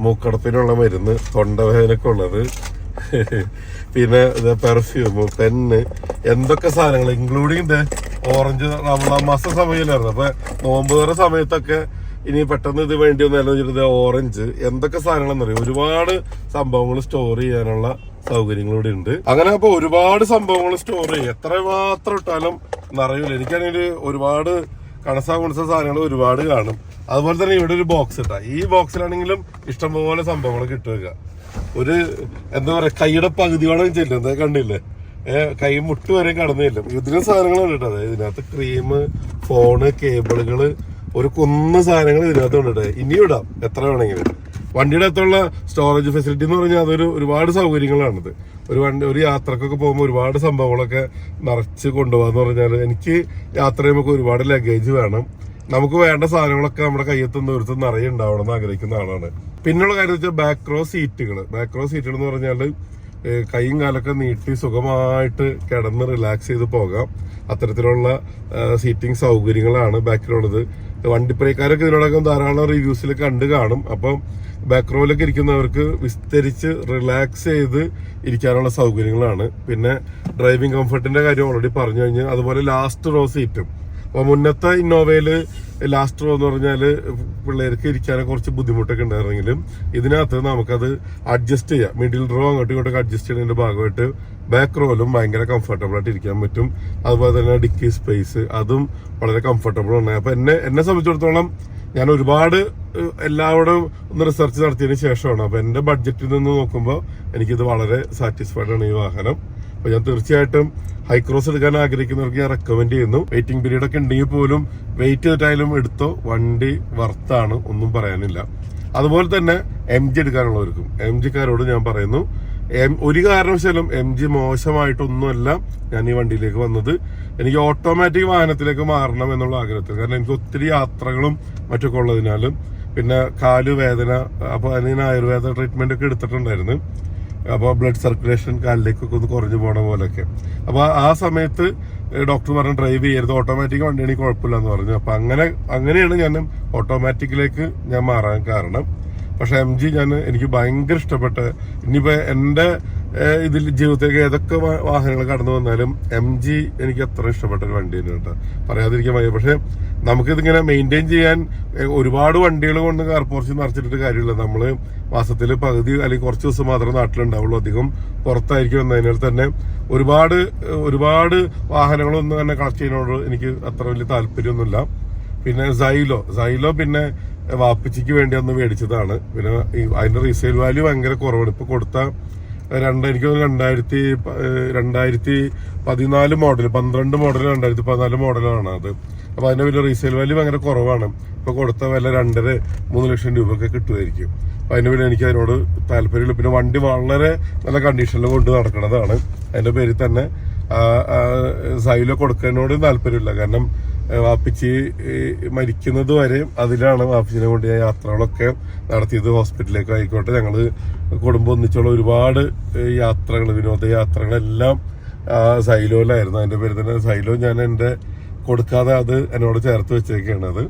Speaker 1: മൂക്കടപ്പിനുള്ള മരുന്ന് തൊണ്ടവേദനൊക്കെ ഉള്ളത്. പിന്നെ പെർഫ്യൂം പെന്ന് എന്തൊക്കെ സാധനങ്ങൾ ഇൻക്ലൂഡിങ് ഓറഞ്ച് റമദാൻ മാസ സമയമില്ലായിരുന്നു. അപ്പൊ നോമ്പ് തുറ സമയത്തൊക്കെ ഇനി പെട്ടെന്ന് ഇത് വേണ്ടി വന്നാലും വെച്ചിട്ട് ഓറഞ്ച് എന്തൊക്കെ സാധനങ്ങളെന്ന് അറിയാം? ഒരുപാട് സംഭവങ്ങൾ സ്റ്റോർ ചെയ്യാനുള്ള സൗകര്യങ്ങൾ ഇവിടെ ഉണ്ട്. അങ്ങനെ അപ്പൊ ഒരുപാട് സംഭവങ്ങൾ സ്റ്റോർ ചെയ്യും. എത്ര മാത്രം ഇട്ടാലും നിറയില്ല എനിക്കാണെങ്കിൽ ഒരുപാട് കണസ കുണസ സാധനങ്ങൾ ഒരുപാട് കാണും. അതുപോലെ തന്നെ ഇവിടെ ഒരു ബോക്സ് ഇട്ടാ. ഈ ബോക്സിലാണെങ്കിലും ഇഷ്ടംപോലെ സംഭവങ്ങൾ കിട്ടുക ഒരു എന്താ പറയാ കൈയുടെ പകുതിയോളം ചെല്ലും കണ്ടില്ലേ? കൈ മുട്ട് വരെ കടന്നില്ല ഇതിന് സാധനങ്ങളാണ് കേട്ടോ. ഇതിനകത്ത് ക്രീം ഫോണ് കേബിളുകൾ ഒരു കുന്ന് സാധനങ്ങൾ ഇതിനകത്ത് ഉണ്ട് ഇനിയും ഇടാം. എത്ര വേണമെങ്കിലും. വണ്ടിയുടെ അകത്തുള്ള സ്റ്റോറേജ് ഫെസിലിറ്റി എന്ന് പറഞ്ഞാൽ അതൊരു ഒരുപാട് സൗകര്യങ്ങളാണിത്. ഒരു വണ്ടി ഒരു യാത്രക്കൊക്കെ പോകുമ്പോൾ ഒരുപാട് സംഭവങ്ങളൊക്കെ നിറച്ച് കൊണ്ടുപോകാന്ന് പറഞ്ഞാൽ എനിക്ക് യാത്ര ചെയ്യുമ്പോൾ ഒരുപാട് ലഗേജ് വേണം. നമുക്ക് വേണ്ട സാധനങ്ങളൊക്കെ നമ്മുടെ കയ്യെത്തുന്ന ഒരുത്ത് നിറയെ ഉണ്ടാവണം എന്ന് ആഗ്രഹിക്കുന്ന ആളാണ്. പിന്നെയുള്ള കാര്യം വെച്ചാൽ ബാക്ക് റോ സീറ്റുകൾ ബാക്ക് റോ സീറ്റുകൾ എന്ന് പറഞ്ഞാൽ കൈയും കാലൊക്കെ നീട്ടി സുഖമായിട്ട് കിടന്ന് റിലാക്സ് ചെയ്ത് പോകാം. അത്തരത്തിലുള്ള സീറ്റിംഗ് സൗകര്യങ്ങളാണ് ബാക്കിലുള്ളത്. വണ്ടിപ്പുറക്കാരൊക്കെ ഇതിനോടകം ധാരാളം റിവ്യൂസിൽ കണ്ടു കാണും. അപ്പം ബാക്ക് റോയിലൊക്കെ ഇരിക്കുന്നവർക്ക് വിസ്തരിച്ച് റിലാക്സ് ചെയ്ത് ഇരിക്കാനുള്ള സൗകര്യങ്ങളാണ്. പിന്നെ ഡ്രൈവിംഗ് കംഫർട്ടിന്റെ കാര്യം ഓൾറെഡി പറഞ്ഞു കഴിഞ്ഞ് അതുപോലെ ലാസ്റ്റ് റോ സീറ്റും അപ്പൊ മുന്നത്തെ ഇന്നോവയിൽ ലാസ്റ്റ് റോ എന്ന് പറഞ്ഞാൽ പിള്ളേർക്ക് ഇരിക്കാനെ കുറച്ച് ബുദ്ധിമുട്ടൊക്കെ ഉണ്ടായിരുന്നെങ്കിലും ഇതിനകത്ത് നമുക്കത് അഡ്ജസ്റ്റ് ചെയ്യാം. മിഡിൽ റോ അങ്ങോട്ടും ഇങ്ങോട്ടൊക്കെ അഡ്ജസ്റ്റ് ചെയ്യുന്നതിന്റെ ഭാഗമായിട്ട് ബാക്ക് റോയിലും ഭയങ്കര കംഫർട്ടബിൾ ആയിട്ട് ഇരിക്കാൻ പറ്റും. അതുപോലെ തന്നെ ഡിക്കി സ്പേസ് അതും വളരെ കംഫർട്ടബിൾ ആണ്. അപ്പൊ എന്നെ എന്നെ സംബന്ധിച്ചിടത്തോളം ഞാൻ ഒരുപാട് എല്ലാവരോടും എല്ലാവരും ഒന്ന് റിസർച്ച് നടത്തിയതിന് ശേഷമാണ്. അപ്പൊ എന്റെ ബഡ്ജറ്റിൽ നിന്ന് നോക്കുമ്പോൾ എനിക്കിത് വളരെ സാറ്റിസ്ഫൈഡ് ആണ് ഈ വാഹനം. അപ്പൊ ഞാൻ തീർച്ചയായിട്ടും ഹൈക്രോസ് എടുക്കാൻ ആഗ്രഹിക്കുന്നവർക്ക് ഞാൻ റെക്കമെൻഡ് ചെയ്യുന്നു. വെയിറ്റിംഗ് പീരീഡ് ഒക്കെ ഉണ്ടെങ്കിൽ പോലും വെയിറ്റ് ചെയ്തിട്ടായാലും എടുത്തോ. വണ്ടി വർത്താണ് ഒന്നും പറയാനില്ല. അതുപോലെ തന്നെ എം ജി എടുക്കാനുള്ളവർക്കും. എം ജിക്കാരോട് ഞാൻ പറയുന്നു എം ഒരു കാരണവശാലും എം ജി മോശമായിട്ടൊന്നുമല്ല ഞാൻ ഈ വണ്ടിയിലേക്ക് വന്നത്. എനിക്ക് ഓട്ടോമാറ്റിക് വാഹനത്തിലേക്ക് മാറണം എന്നുള്ള ആഗ്രഹത്തിൽ. കാരണം എനിക്ക് ഒത്തിരി യാത്രകളും മറ്റൊക്കെ ഉള്ളതിനാലും പിന്നെ കാൽ വേദന അപ്പൊ അതിന് ആയുർവേദ ട്രീറ്റ്മെന്റ് ഒക്കെ എടുത്തിട്ടുണ്ടായിരുന്നു. അപ്പോൾ ബ്ലഡ് സർക്കുലേഷൻ കാലിലേക്കൊക്കെ ഒന്ന് കുറഞ്ഞു പോണ പോലെയൊക്കെ. അപ്പോൾ ആ സമയത്ത് ഡോക്ടർ പറഞ്ഞു ഡ്രൈവ് ചെയ്യരുത്. ഓട്ടോമാറ്റിക് വണ്ടിയാണെങ്കിൽ കുഴപ്പമില്ല എന്ന് പറഞ്ഞു. അപ്പോൾ അങ്ങനെ അങ്ങനെയാണ് ഞാൻ ഓട്ടോമാറ്റിക്കിലേക്ക് ഞാൻ മാറാൻ കാരണം. പക്ഷെ എം ജി ഞാൻ എനിക്ക് ഭയങ്കര ഇഷ്ടപ്പെട്ട്. ഇനിയിപ്പോ എന്റെ ഇതിൽ ജീവിതത്തിലേക്ക് ഏതൊക്കെ വാഹനങ്ങൾ കടന്നു വന്നാലും എം ജി എനിക്ക് അത്ര ഇഷ്ടപ്പെട്ട ഒരു വണ്ടി തന്നെ കേട്ടോ. പറയാതിരിക്കാൻ വയ്യ. പക്ഷെ നമുക്കിതിങ്ങനെ മെയിന്റെയിൻ ചെയ്യാൻ ഒരുപാട് വണ്ടികൾ കൊണ്ട് കാർ പോർച്ച് നിറച്ചിട്ട് കാര്യമില്ല. നമ്മൾ മാസത്തിൽ പകുതി അല്ലെങ്കിൽ കുറച്ച് ദിവസം മാത്രമേ നാട്ടിലുണ്ടാവുള്ളൂ. അധികം പുറത്തായിരിക്കും എന്നതിനാൽ തന്നെ ഒരുപാട് ഒരുപാട് വാഹനങ്ങളൊന്നും തന്നെ കളക്ട് ചെയ്യുന്നതിനോട് എനിക്ക് അത്ര വലിയ താല്പര്യമൊന്നുമില്ല. പിന്നെ സൈലോ സൈലോ പിന്നെ വാപ്പിച്ചിക്ക് വേണ്ടി അന്ന് മേടിച്ചതാണ്. പിന്നെ അതിന്റെ റീസെയിൽ വാല്യൂ ഭയങ്കര കുറവാണ്. ഇപ്പൊ കൊടുത്ത രണ്ട് എനിക്ക് രണ്ടായിരത്തി രണ്ടായിരത്തി പതിനാല് മോഡൽ പന്ത്രണ്ട് മോഡൽ രണ്ടായിരത്തി പതിനാല് മോഡലാണ് അത്. അപ്പൊ അതിന്റെ വലിയ റീസെയിൽ വാല്യൂ ഭയങ്കര കുറവാണ്. ഇപ്പൊ കൊടുത്ത വില രണ്ടര മൂന്ന് ലക്ഷം രൂപയൊക്കെ കിട്ടുമായിരിക്കും. അപ്പൊ അതിന്റെ പേര് എനിക്ക് അതിനോട് താല്പര്യമില്ല. പിന്നെ വണ്ടി വളരെ നല്ല കണ്ടീഷനിൽ കൊണ്ട് നടക്കുന്നതാണ് അതിന്റെ പേരിൽ തന്നെ സൈലോ കൊടുക്കുന്നതിനോട് താല്പര്യമില്ല. കാരണം വാപ്പിച്ചി മരിക്കുന്നത് വരെ അതിലാണ് വാപ്പിച്ചിനെ കൊണ്ട് ഞാൻ യാത്രകളൊക്കെ നടത്തിയത്. ഹോസ്പിറ്റലിലേക്ക് ആയിക്കോട്ടെ. ഞങ്ങൾ കുടുംബം ഒന്നിച്ചുള്ള ഒരുപാട് യാത്രകൾ വിനോദയാത്രകളെല്ലാം സൈലോയിലായിരുന്നു അതിന്റെ പേര് തന്നെ സൈലോ. ഞാൻ എന്റെ കൊടുക്കാതെ അത് എന്നോട് ചേർത്ത് വെച്ചേക്കാണ് അത്.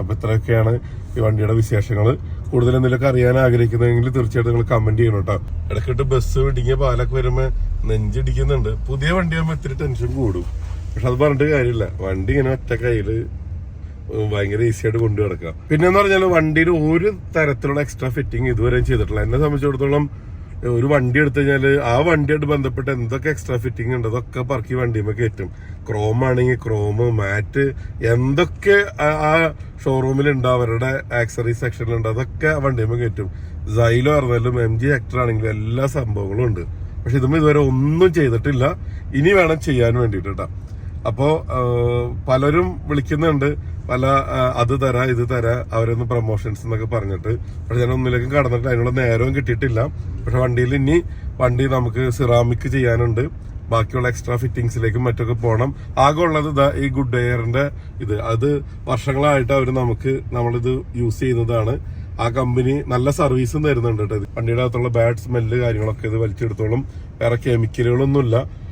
Speaker 1: അപ്പം ഇത്രയൊക്കെയാണ് ഈ വണ്ടിയുടെ വിശേഷങ്ങൾ കൂടുതൽ എന്തെങ്കിലുമൊക്കെ അറിയാൻ ആഗ്രഹിക്കുന്നതെങ്കിൽ തീർച്ചയായിട്ടും നിങ്ങൾ കമന്റ് ചെയ്യണം കേട്ടോ. ഇടയ്ക്കിട്ട് ബസ് ഇടുങ്ങിയ പാലൊക്കെ വരുമ്പോൾ നെഞ്ചിടിക്കുന്നുണ്ട്. പുതിയ വണ്ടിയാകുമ്പോൾ ഇത്തിരി ടെൻഷൻ കൂടും. പക്ഷെ അത് പറഞ്ഞിട്ട് കാര്യമില്ല. വണ്ടി ഇങ്ങനെ ഒറ്റ കയ്യിൽ ഭയങ്കര ഈസി ആയിട്ട് കൊണ്ടു കിടക്കാം പിന്നെ എന്ന് പറഞ്ഞാൽ വണ്ടിയിൽ ഒരു തരത്തിലുള്ള എക്സ്ട്രാ ഫിറ്റിംഗ് ഇതുവരെ ചെയ്തിട്ടില്ല. എന്നെ സംബന്ധിച്ചിടത്തോളം ഒരു വണ്ടി എടുത്തു കഴിഞ്ഞാൽ ആ വണ്ടിയായിട്ട് ബന്ധപ്പെട്ട് എന്തൊക്കെ എക്സ്ട്രാ ഫിറ്റിംഗ് ഉണ്ട് അതൊക്കെ പറക്കി വണ്ടിയുമ്പോ കയറ്റും. ക്രോം ആണെങ്കിൽ ക്രോം മാറ്റ് എന്തൊക്കെ ആ- ഷോറൂമിൽ ഉണ്ട് അവരുടെ ആക്സറി സെക്ഷനിലുണ്ട് അതൊക്കെ ആ വണ്ടിയുമ്പോ കയറ്റും. സൈലോ പറഞ്ഞാലും എം ജി ഹെക്ടർ ആണെങ്കിലും എല്ലാ സംഭവങ്ങളും ഉണ്ട്. പക്ഷെ ഇതും ഇതുവരെ ഒന്നും ചെയ്തിട്ടില്ല. ഇനി വേണം ചെയ്യാൻ വേണ്ടിയിട്ട് കേട്ടോ അപ്പോ പലരും വിളിക്കുന്നുണ്ട്. പല അത് തരാ ഇത് തരാ അവരൊന്ന് പ്രൊമോഷൻസ് എന്നൊക്കെ പറഞ്ഞിട്ട്. പക്ഷെ ഞാൻ ഒന്നിലേക്കും കടന്നിട്ട് അതിനുള്ള നേരവും കിട്ടിയിട്ടില്ല. പക്ഷെ വണ്ടിയിൽ ഇനി വണ്ടി നമുക്ക് സിറാമിക് ചെയ്യാനുണ്ട്. ബാക്കിയുള്ള എക്സ്ട്രാ ഫിറ്റിങ്സിലേക്കും മറ്റൊക്കെ പോകണം ആകെ ഉള്ളത് ഇതാ ഈ ഗുഡ് എയറിന്റെ ഇത്. അത് വർഷങ്ങളായിട്ട് അവർ നമുക്ക് നമ്മളിത് യൂസ് ചെയ്യുന്നതാണ്. ആ കമ്പനി നല്ല സർവീസും തരുന്നുണ്ട് കേട്ടോ വണ്ടിയുടെ അകത്തുള്ള ബാഡ് സ്മെല്ല് കാര്യങ്ങളൊക്കെ ഇത് വലിച്ചെടുത്തോളും. വേറെ കെമിക്കലുകളൊന്നുമില്ല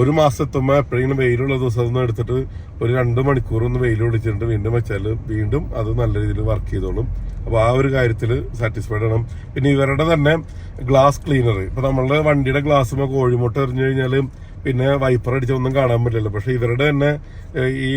Speaker 1: ഒരു മാസം എത്തുമ്പോൾ എപ്പോഴെങ്കിലും വെയിലുള്ള ദിവസം ഒന്ന് എടുത്തിട്ട് ഒരു രണ്ട് മണിക്കൂർ ഒന്ന് വെയിൽ ഒളിച്ചിട്ട് വീണ്ടും വെച്ചാൽ വീണ്ടും അത് നല്ല രീതിയിൽ വർക്ക് ചെയ്തോളും. അപ്പോൾ ആ ഒരു കാര്യത്തിൽ സാറ്റിസ്ഫൈഡ് ആണ്. പിന്നെ ഇവരുടെ തന്നെ ഗ്ലാസ് ക്ലീനർ ഇപ്പോൾ നമ്മളുടെ വണ്ടിയുടെ ഗ്ലാസ്സുമൊക്കെ കോഴിമുട്ട എറിഞ്ഞു കഴിഞ്ഞാൽ പിന്നെ വൈപ്പർ അടിച്ച ഒന്നും കാണാൻ പറ്റില്ല പക്ഷെ ഇവരുടെ തന്നെ ഈ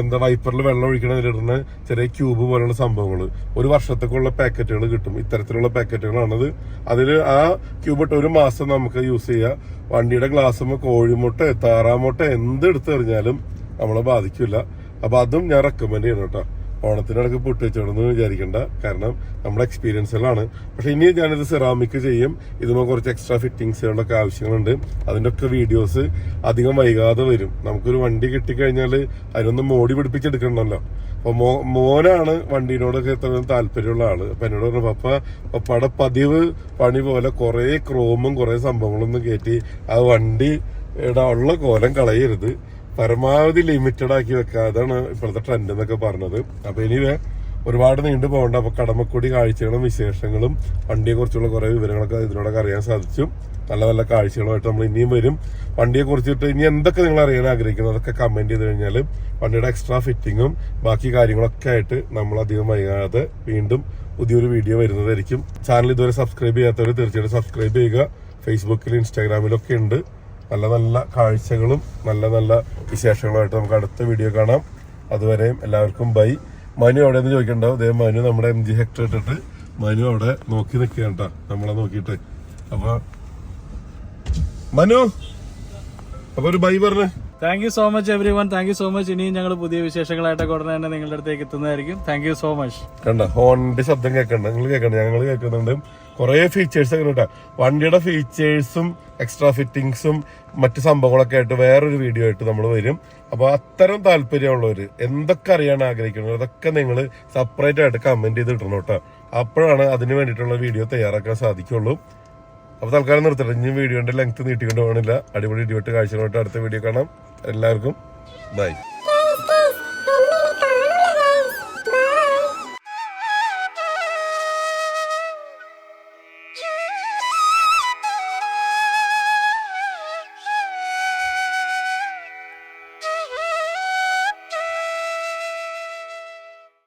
Speaker 1: എന്താ വൈപ്പറിൽ വെള്ളം ഒഴിക്കണതിലിടുന്ന ചെറിയ ക്യൂബ് പോലുള്ള സംഭവങ്ങൾ ഒരു വർഷത്തേക്കുള്ള പാക്കറ്റുകൾ കിട്ടും. ഇത്തരത്തിലുള്ള പാക്കറ്റുകളാണത് അതിൽ ആ ക്യൂബ് ഇട്ട് ഒരു മാസം നമുക്ക് യൂസ് ചെയ്യാം. വണ്ടിയുടെ ഗ്ലാസ്സുമ്പോൾ കോഴിമുട്ട താറാമുട്ട എന്ത് എടുത്തെറിഞ്ഞാലും നമ്മളെ ബാധിക്കില്ല അപ്പൊ അതും ഞാൻ റെക്കമെൻഡ് ചെയ്യണം കേട്ടോ. ഓണത്തിനിടയ്ക്ക് പൊട്ടിച്ചോടെന്ന് വിചാരിക്കണ്ട. കാരണം നമ്മുടെ എക്സ്പീരിയൻസുകളാണ് പക്ഷെ ഇനി ഞാനിത് സെറാമിക് ചെയ്യും. ഇതുമോ കുറച്ച് എക്സ്ട്രാ ഫിറ്റിങ്സുകളൊക്കെ ആവശ്യങ്ങളുണ്ട്. അതിന്റെ ഒക്കെ വീഡിയോസ് അധികം വൈകാതെ വരും. നമുക്കൊരു വണ്ടി കിട്ടിക്കഴിഞ്ഞാൽ അതിനൊന്ന് മോടി പിടിപ്പിച്ചെടുക്കണമല്ലോ അപ്പൊ മോ മോനാണ് വണ്ടീനോടൊക്കെ എത്ര താല്പര്യമുള്ള ആൾ. അപ്പൊ എന്നോട് പറഞ്ഞു പപ്പ പപ്പയുടെ പതിവ് പണി പോലെ കുറേ ക്രോമും കുറേ സംഭവങ്ങളൊന്നും കയറ്റി ആ വണ്ടിയുടെ ഉള്ള കോലം കളയരുത്. പരമാവധി ലിമിറ്റഡ് ആക്കി വെക്കുക. അതാണ് ഇപ്പോഴത്തെ ട്രെൻഡ് എന്നൊക്കെ പറഞ്ഞത്. അപ്പൊ ഇനി ഒരുപാട് നീണ്ടു പോകണ്ട. അപ്പൊ കടമക്കുടി കാഴ്ചകളും വിശേഷങ്ങളും വണ്ടിയെ കുറിച്ചുള്ള കുറെ വിവരങ്ങളൊക്കെ ഇതിനോടൊക്കെ അറിയാൻ സാധിച്ചു. നല്ല നല്ല കാഴ്ചകളുമായിട്ട് നമ്മൾ ഇനിയും വരും. വണ്ടിയെ കുറിച്ചിട്ട് ഇനി എന്തൊക്കെ നിങ്ങൾ അറിയാൻ ആഗ്രഹിക്കുന്നു? അതൊക്കെ കമന്റ് ചെയ്ത് കഴിഞ്ഞാൽ വണ്ടിയുടെ എക്സ്ട്രാ ഫിറ്റിങ്ങും ബാക്കി കാര്യങ്ങളൊക്കെ ആയിട്ട് നമ്മൾ അധികം വൈകാതെ വീണ്ടും പുതിയൊരു വീഡിയോ വരുന്നതായിരിക്കും. ചാനൽ ഇതുവരെ സബ്സ്ക്രൈബ് ചെയ്യാത്തവർ തീർച്ചയായിട്ടും സബ്സ്ക്രൈബ് ചെയ്യുക. ഫേസ്ബുക്കിലും ഇൻസ്റ്റാഗ്രാമിലൊക്കെ ഉണ്ട്. നല്ല നല്ല കാഴ്ചകളും നല്ല നല്ല വിശേഷങ്ങളുമായിട്ട് നമുക്ക് അടുത്ത വീഡിയോ കാണാം. അതുവരെയും എല്ലാവർക്കും ബൈ. മനു അവിടെ നിന്ന് ചോദിക്കണ്ടാവും അതേ മനു നമ്മുടെ എം ജി ഹെക്ടർ ഇട്ടിട്ട് മനു അവിടെ നോക്കി നിൽക്കുകയാണ് കേട്ടോ. നമ്മളെ നോക്കിയിട്ട്. അപ്പൊ മനു അപ്പൊ ഒരു ബൈ പറഞ്ഞു.
Speaker 2: Thank you so much every one thank you so much ഇനിയും ഞങ്ങൾ പുതിയ വിശേഷങ്ങളായിട്ടൊക്കെ ഉടനെ തന്നെ നിങ്ങളുടെ അടുത്തേക്ക് എത്തുന്നതായിരിക്കും. താങ്ക് യു സോ മച്ച്
Speaker 1: കണ്ട? ഹോണിന്റെ ശബ്ദം കേൾക്കണ്ട. നിങ്ങൾ കേൾക്കണ്ട. ഞങ്ങൾ കേൾക്കുന്നുണ്ട്. കുറേ ഫീച്ചേഴ്സ് ഒക്കെ കേട്ടോ വണ്ടിയുടെ ഫീച്ചേഴ്സും എക്സ്ട്രാ ഫിറ്റിങ്സും മറ്റു സംഭവങ്ങളൊക്കെ ആയിട്ട് വേറൊരു വീഡിയോ ആയിട്ട് നമ്മൾ വരും. അപ്പോൾ അത്തരം താല്പര്യമുള്ളവർ എന്തൊക്കെ അറിയാൻ ആഗ്രഹിക്കുന്നത് അതൊക്കെ നിങ്ങൾ സെപ്പറേറ്റ് ആയിട്ട് കമന്റ് ചെയ്ത് ഇടണം കേട്ടോ അപ്പോഴാണ് അതിന് വേണ്ടിയിട്ടുള്ള വീഡിയോ തയ്യാറാക്കാൻ സാധിക്കുള്ളൂ. അപ്പോൾ തൽക്കാലം നിർത്തട്ടെ ഇനി വീഡിയോന്റെ ലെങ്ത് നീട്ടിക്കൊണ്ട് പോകണില്ല അടിപൊളി ഇടിവെട്ട് കാഴ്ചകളായിട്ട് അടുത്ത വീഡിയോ കാണാം. എല്ലാവർക്കും ബൈ